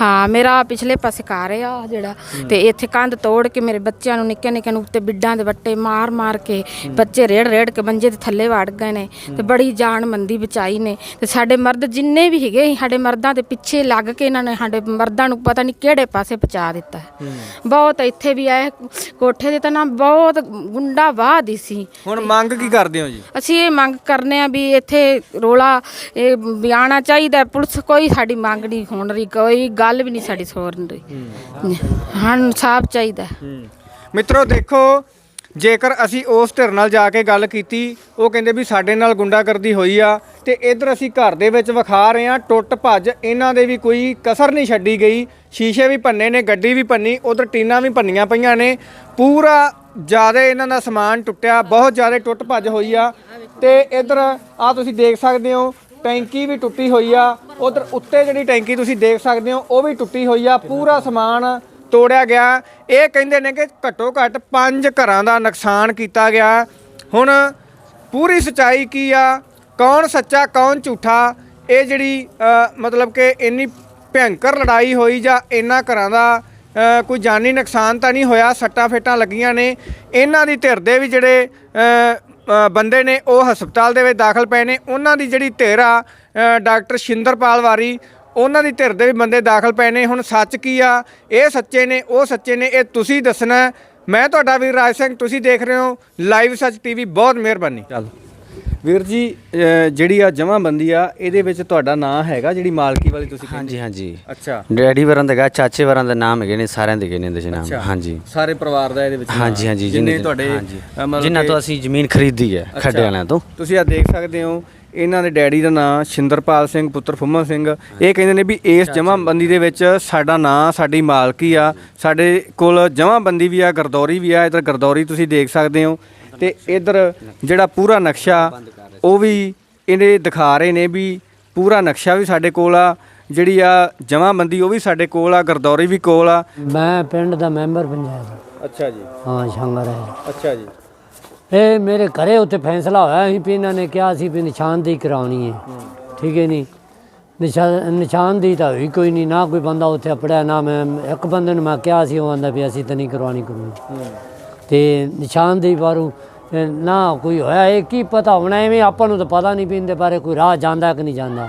ਹਾਂ ਮੇਰਾ ਪਿਛਲੇ ਪਾਸੇ ਘਰ ਆ ਆਹ ਜਿਹੜਾ। ਤੇ ਇੱਥੇ ਕੰਧ ਤੋੜ ਕੇ ਮੇਰੇ ਬੱਚਿਆਂ ਨੂੰ ਨਿੱਕੇ ਨਿੱਕੇ ਨੂੰ ਉੱਤੇ ਬਿੱਡਾਂ ਦੇ ਵੱਟੇ ਮਾਰ ਮਾਰ ਕੇ ਬੱਚੇ ਰੇੜ ਰੇੜ ਕੇ ਮੰਜੇ ਦੇ ਥੱਲੇ ਵੜ ਗਏ ਨੇ ਤੇ ਬੜੀ ਜਾਨ ਮੰਦੀ ਬਚਾਈ ਨੇ। ਤੇ ਸਾਡੇ ਮਰਦ ਜਿੰਨੇ ਵੀ ਹੈਗੇ ਸੀ, ਸਾਡੇ ਮਰਦਾਂ ਦੇ ਪਿੱਛੇ ਲੱਗ ਕੇ ਇਹਨਾਂ ਨੇ ਸਾਡੇ ਮਰਦਾਂ ਨੂੰ ਪਤਾ ਨਹੀਂ ਕਿਹੜੇ ਪਾਸੇ ਪਹੁੰਚਾ ਦਿੱਤਾ। ਹੈ। ਬਹੁਤ ਇੱਥੇ ਵੀ ਆਏ ਕੋਠੇ ਦੇ ਤਾਂ ਨਾ ਬਹੁਤ ਗੁੰਡਾ ਵਾਹਦੀ ਸੀ। ਹੁਣ ਮੰਗ ਕੀ ਕਰਦੇ ਹੋ ਜੀ? ਅਸੀਂ ਇਹ ਮੰਗ ਕਰਨੇ ਆ ਵੀ ਇੱਥੇ ਰੋਲਾ ਇਹ ਬਿਆਣਾ ਚਾਹੀਦਾ ਹੈ। ਪੁਲਿਸ ਕੋਈ ਸਾਡੀ ਮੰਗ ਨਹੀਂ ਹੋਣ ਰਹੀ ਕੋਈ ਗੱਲ ਵੀ ਨਹੀਂ ਸਾਡੀ ਸੁਣ ਰਹੀ ਹਾਂ ਇਨਸਾਫ ਚਾਹੀਦਾ। ਹੈ। ਮਿੱਤਰੋ, ਦੇਖੋ, ਜੇਕਰ ਅਸੀਂ ਉਸ ਧਿਰ ਨਾਲ ਜਾ ਕੇ ਗੱਲ ਕੀਤੀ, ਉਹ ਕਹਿੰਦੇ ਵੀ ਸਾਡੇ ਨਾਲ ਗੁੰਡਾਗਰਦੀ ਹੋਈ ਆ ਤੇ ਇੱਧਰ ਅਸੀਂ ਘਰ ਦੇ ਵਿੱਚ ਵਿਖਾ ਰਹੇ ਆ ਟੁੱਟ ਭੱਜ, ਇਹਨਾਂ ਦੇ ਵੀ ਕੋਈ ਕਸਰ ਨਹੀਂ ਛੱਡੀ ਗਈ। ਸ਼ੀਸ਼ੇ ਵੀ ਭੰਨੇ ਨੇ, ਗੱਡੀ ਵੀ ਭੰਨੀ, ਉਧਰ ਟੀਨਾਂ ਵੀ ਭੰਨੀਆਂ ਪਈਆਂ ਨੇ। ਪੂਰਾ ਜ਼ਿਆਦਾ ਇਹਨਾਂ ਦਾ ਸਮਾਨ ਟੁੱਟਿਆ, ਬਹੁਤ ਜ਼ਿਆਦਾ ਟੁੱਟ ਭੱਜ ਹੋਈ ਆ। ਤੇ ਇੱਧਰ ਆ ਤੁਸੀਂ ਦੇਖ ਸਕਦੇ ਹੋ ਟੈਂਕੀ ਵੀ ਟੁੱਟੀ ਹੋਈ ਆ। ਉਧਰ ਉੱਤੇ ਜਿਹੜੀ ਟੈਂਕੀ ਤੁਸੀਂ ਦੇਖ ਸਕਦੇ ਹੋ, ਉਹ ਵੀ ਟੁੱਟੀ ਹੋਈ ਆ। ਪੂਰਾ ਸਮਾਨ ਤੋੜਿਆ ਗਿਆ। ਇਹ ਕਹਿੰਦੇ ਨੇ ਕਿ ਘੱਟੋ ਘੱਟ ਪੰਜ ਘਰਾਂ ਦਾ ਨੁਕਸਾਨ ਕੀਤਾ ਗਿਆ। ਹੁਣ ਪੂਰੀ ਸਚਾਈ ਕੀ ਆ? ਕੌਣ ਸੱਚਾ, ਕੌਣ ਝੂਠਾ? ਇਹ ਜਿਹੜੀ ਮਤਲਬ ਕਿ ਇੰਨੀ ਭਿਅੰਕਰ ਲੜਾਈ ਹੋਈ ਜਾਂ ਇਹਨਾਂ ਘਰਾਂ ਦਾ ਕੋਈ ਜਾਨੀ ਨੁਕਸਾਨ ਤਾਂ ਨਹੀਂ ਹੋਇਆ? ਸੱਟਾਂ ਫੇਟਾਂ ਲੱਗੀਆਂ ਨੇ। ਇਹਨਾਂ ਦੀ ਧਿਰ ਦੇ ਵੀ ਜਿਹੜੇ ਬੰਦੇ ਨੇ ਉਹ ਹਸਪਤਾਲ ਦੇ ਵਿੱਚ ਦਾਖਲ ਪਏ ਨੇ। ਉਹਨਾਂ ਦੀ ਜਿਹੜੀ ਧਿਰ ਆ ਡਾਕਟਰ ਸ਼ਿੰਦਰਪਾਲ ਵਾਰੀ, ਉਹਨਾਂ ਦੀ ਧਿਰ ਦੇ ਵੀ ਬੰਦੇ ਦਾਖਲ ਪਏ ਨੇ। ਹੁਣ ਸੱਚ ਕੀ ਆ? ਇਹ ਸੱਚੇ ਨੇ, ਉਹ ਸੱਚੇ ਨੇ। ਇਹ ਤੁਸੀਂ ਦੱਸਣਾ। ਮੈਂ ਤੁਹਾਡਾ ਵੀਰ ਰਾਜ ਸਿੰਘ, ਤੁਸੀਂ ਦੇਖ ਰਹੇ ਹੋ ਲਾਈਵ ਸੱਚ ਟੀਵੀ। ਬਹੁਤ ਮਿਹਰਬਾਨੀ। ਚੱਲ। ਵੀਰ ਜੀ ਜਿਹੜੀ ਆ ਜਮਾਬੰਦੀ ਆ ਇਹਦੇ ਵਿੱਚ ਤੁਹਾਡਾ ਨਾਂ ਹੈਗਾ ਜਿਹੜੀ ਮਾਲਕੀ ਵਾਲੀ ਤੁਸੀਂ ਹਾਂਜੀ ਹਾਂਜੀ ਅੱਛਾ ਡੈਡੀ ਵਰਾਂ ਦਾ ਹੈਗਾ ਚਾਚੇ ਵਰਾਂ ਦਾ ਨਾਮ ਹੈਗੇ ਨੇ ਸਾਰਿਆਂ ਦੇ ਹੈਗੇ ਨੇ ਇਹਦੇ ਨਾਮ। ਹਾਂਜੀ ਸਾਰੇ ਪਰਿਵਾਰ ਦਾ ਇਹਦੇ ਵਿੱਚ। ਹਾਂਜੀ ਹਾਂਜੀ ਜਿੰਨੇ ਤੁਹਾਡੇ ਜਿਨ੍ਹਾਂ ਤੋਂ ਅਸੀਂ ਜ਼ਮੀਨ ਖਰੀਦੀ ਹੈ। ਖੱਡੇ ਵਾਲਿਆਂ ਤੋਂ ਤੁਸੀਂ ਆ ਦੇਖ ਸਕਦੇ ਹੋ ਇਹਨਾਂ ਦੇ ਡੈਡੀ ਦਾ ਨਾਮ ਸ਼ਿੰਦਰਪਾਲ ਸਿੰਘ ਪੁੱਤਰ ਫੁੰਮਨ ਸਿੰਘ। ਇਹ ਕਹਿੰਦੇ ਨੇ ਵੀ ਇਸ ਜਮ੍ਹਾਂਬੰਦੀ ਦੇ ਵਿੱਚ ਸਾਡਾ ਨਾਂ ਸਾਡੀ ਮਾਲਕੀ ਆ। ਸਾਡੇ ਕੋਲ ਜਮ੍ਹਾਂਬੰਦੀ ਵੀ ਆ ਗਰਦੌਰੀ ਵੀ ਆ। ਇਧਰ ਗਰਦੌਰੀ ਤੁਸੀਂ ਦੇਖ ਸਕਦੇ ਹੋ। ਤੇ ਇਧਰ ਜਿਹੜਾ ਪੂਰਾ ਨਕਸ਼ਾ ਉਹ ਵੀ ਇਹਨੇ ਦਿਖਾ ਰਹੇ ਨੇ ਵੀ ਪੂਰਾ ਨਕਸ਼ਾ ਵੀ ਸਾਡੇ ਕੋਲ ਆ। ਜਿਹੜੀ ਆ ਜਮ੍ਹਾਂਬੰਦੀ ਉਹ ਵੀ ਸਾਡੇ ਕੋਲ ਆ ਗਰਦੌਰੀ ਵੀ ਕੋਲ ਆ। ਮੈਂ ਪਿੰਡ ਦਾ ਮੈਂਬਰ ਪੰਚਾਇਤ। ਅੱਛਾ ਜੀ। ਹਾਂ ਸ਼ੰਗਰ ਹੈ ਅੱਛਾ ਜੀ। ਇਹ ਮੇਰੇ ਘਰੇ ਉੱਥੇ ਫੈਸਲਾ ਹੋਇਆ ਸੀ ਵੀ ਇਹਨਾਂ ਨੇ ਕਿਹਾ ਸੀ ਵੀ ਨਿਸ਼ਾਨਦੇਹੀ ਕਰਾਉਣੀ ਹੈ। ਠੀਕ ਹੈ ਨਹੀਂ ਨਿਸ਼ਾਨ ਨਿਸ਼ਾਨਦੇਹੀ ਤਾਂ ਹੋਈ ਕੋਈ ਨਹੀਂ, ਨਾ ਕੋਈ ਬੰਦਾ ਉੱਥੇ ਅਪੜਿਆ ਨਾ ਮੈਂ, ਇੱਕ ਬੰਦੇ ਨੂੰ ਮੈਂ ਕਿਹਾ ਸੀ, ਉਹ ਆਂਦਾ ਵੀ ਅਸੀਂ ਤਾਂ ਨਹੀਂ ਕਰਵਾਉਣੀ ਕਰਵਾਉਣੀ ਤੇ ਨਿਸ਼ਾਨਦੇਹੀ ਬਾਰੂ ਨਾ ਕੋਈ ਹੋਇਆ, ਇਹ ਕੀ ਪਤਾ, ਹੋਣਾ ਐਵੇਂ ਆਪਾਂ ਨੂੰ ਤਾਂ ਪਤਾ ਨਹੀਂ ਵੀ ਇਹਦੇ ਬਾਰੇ ਕੋਈ ਰਾਹ ਜਾਂਦਾ ਕਿ ਨਹੀਂ ਜਾਂਦਾ।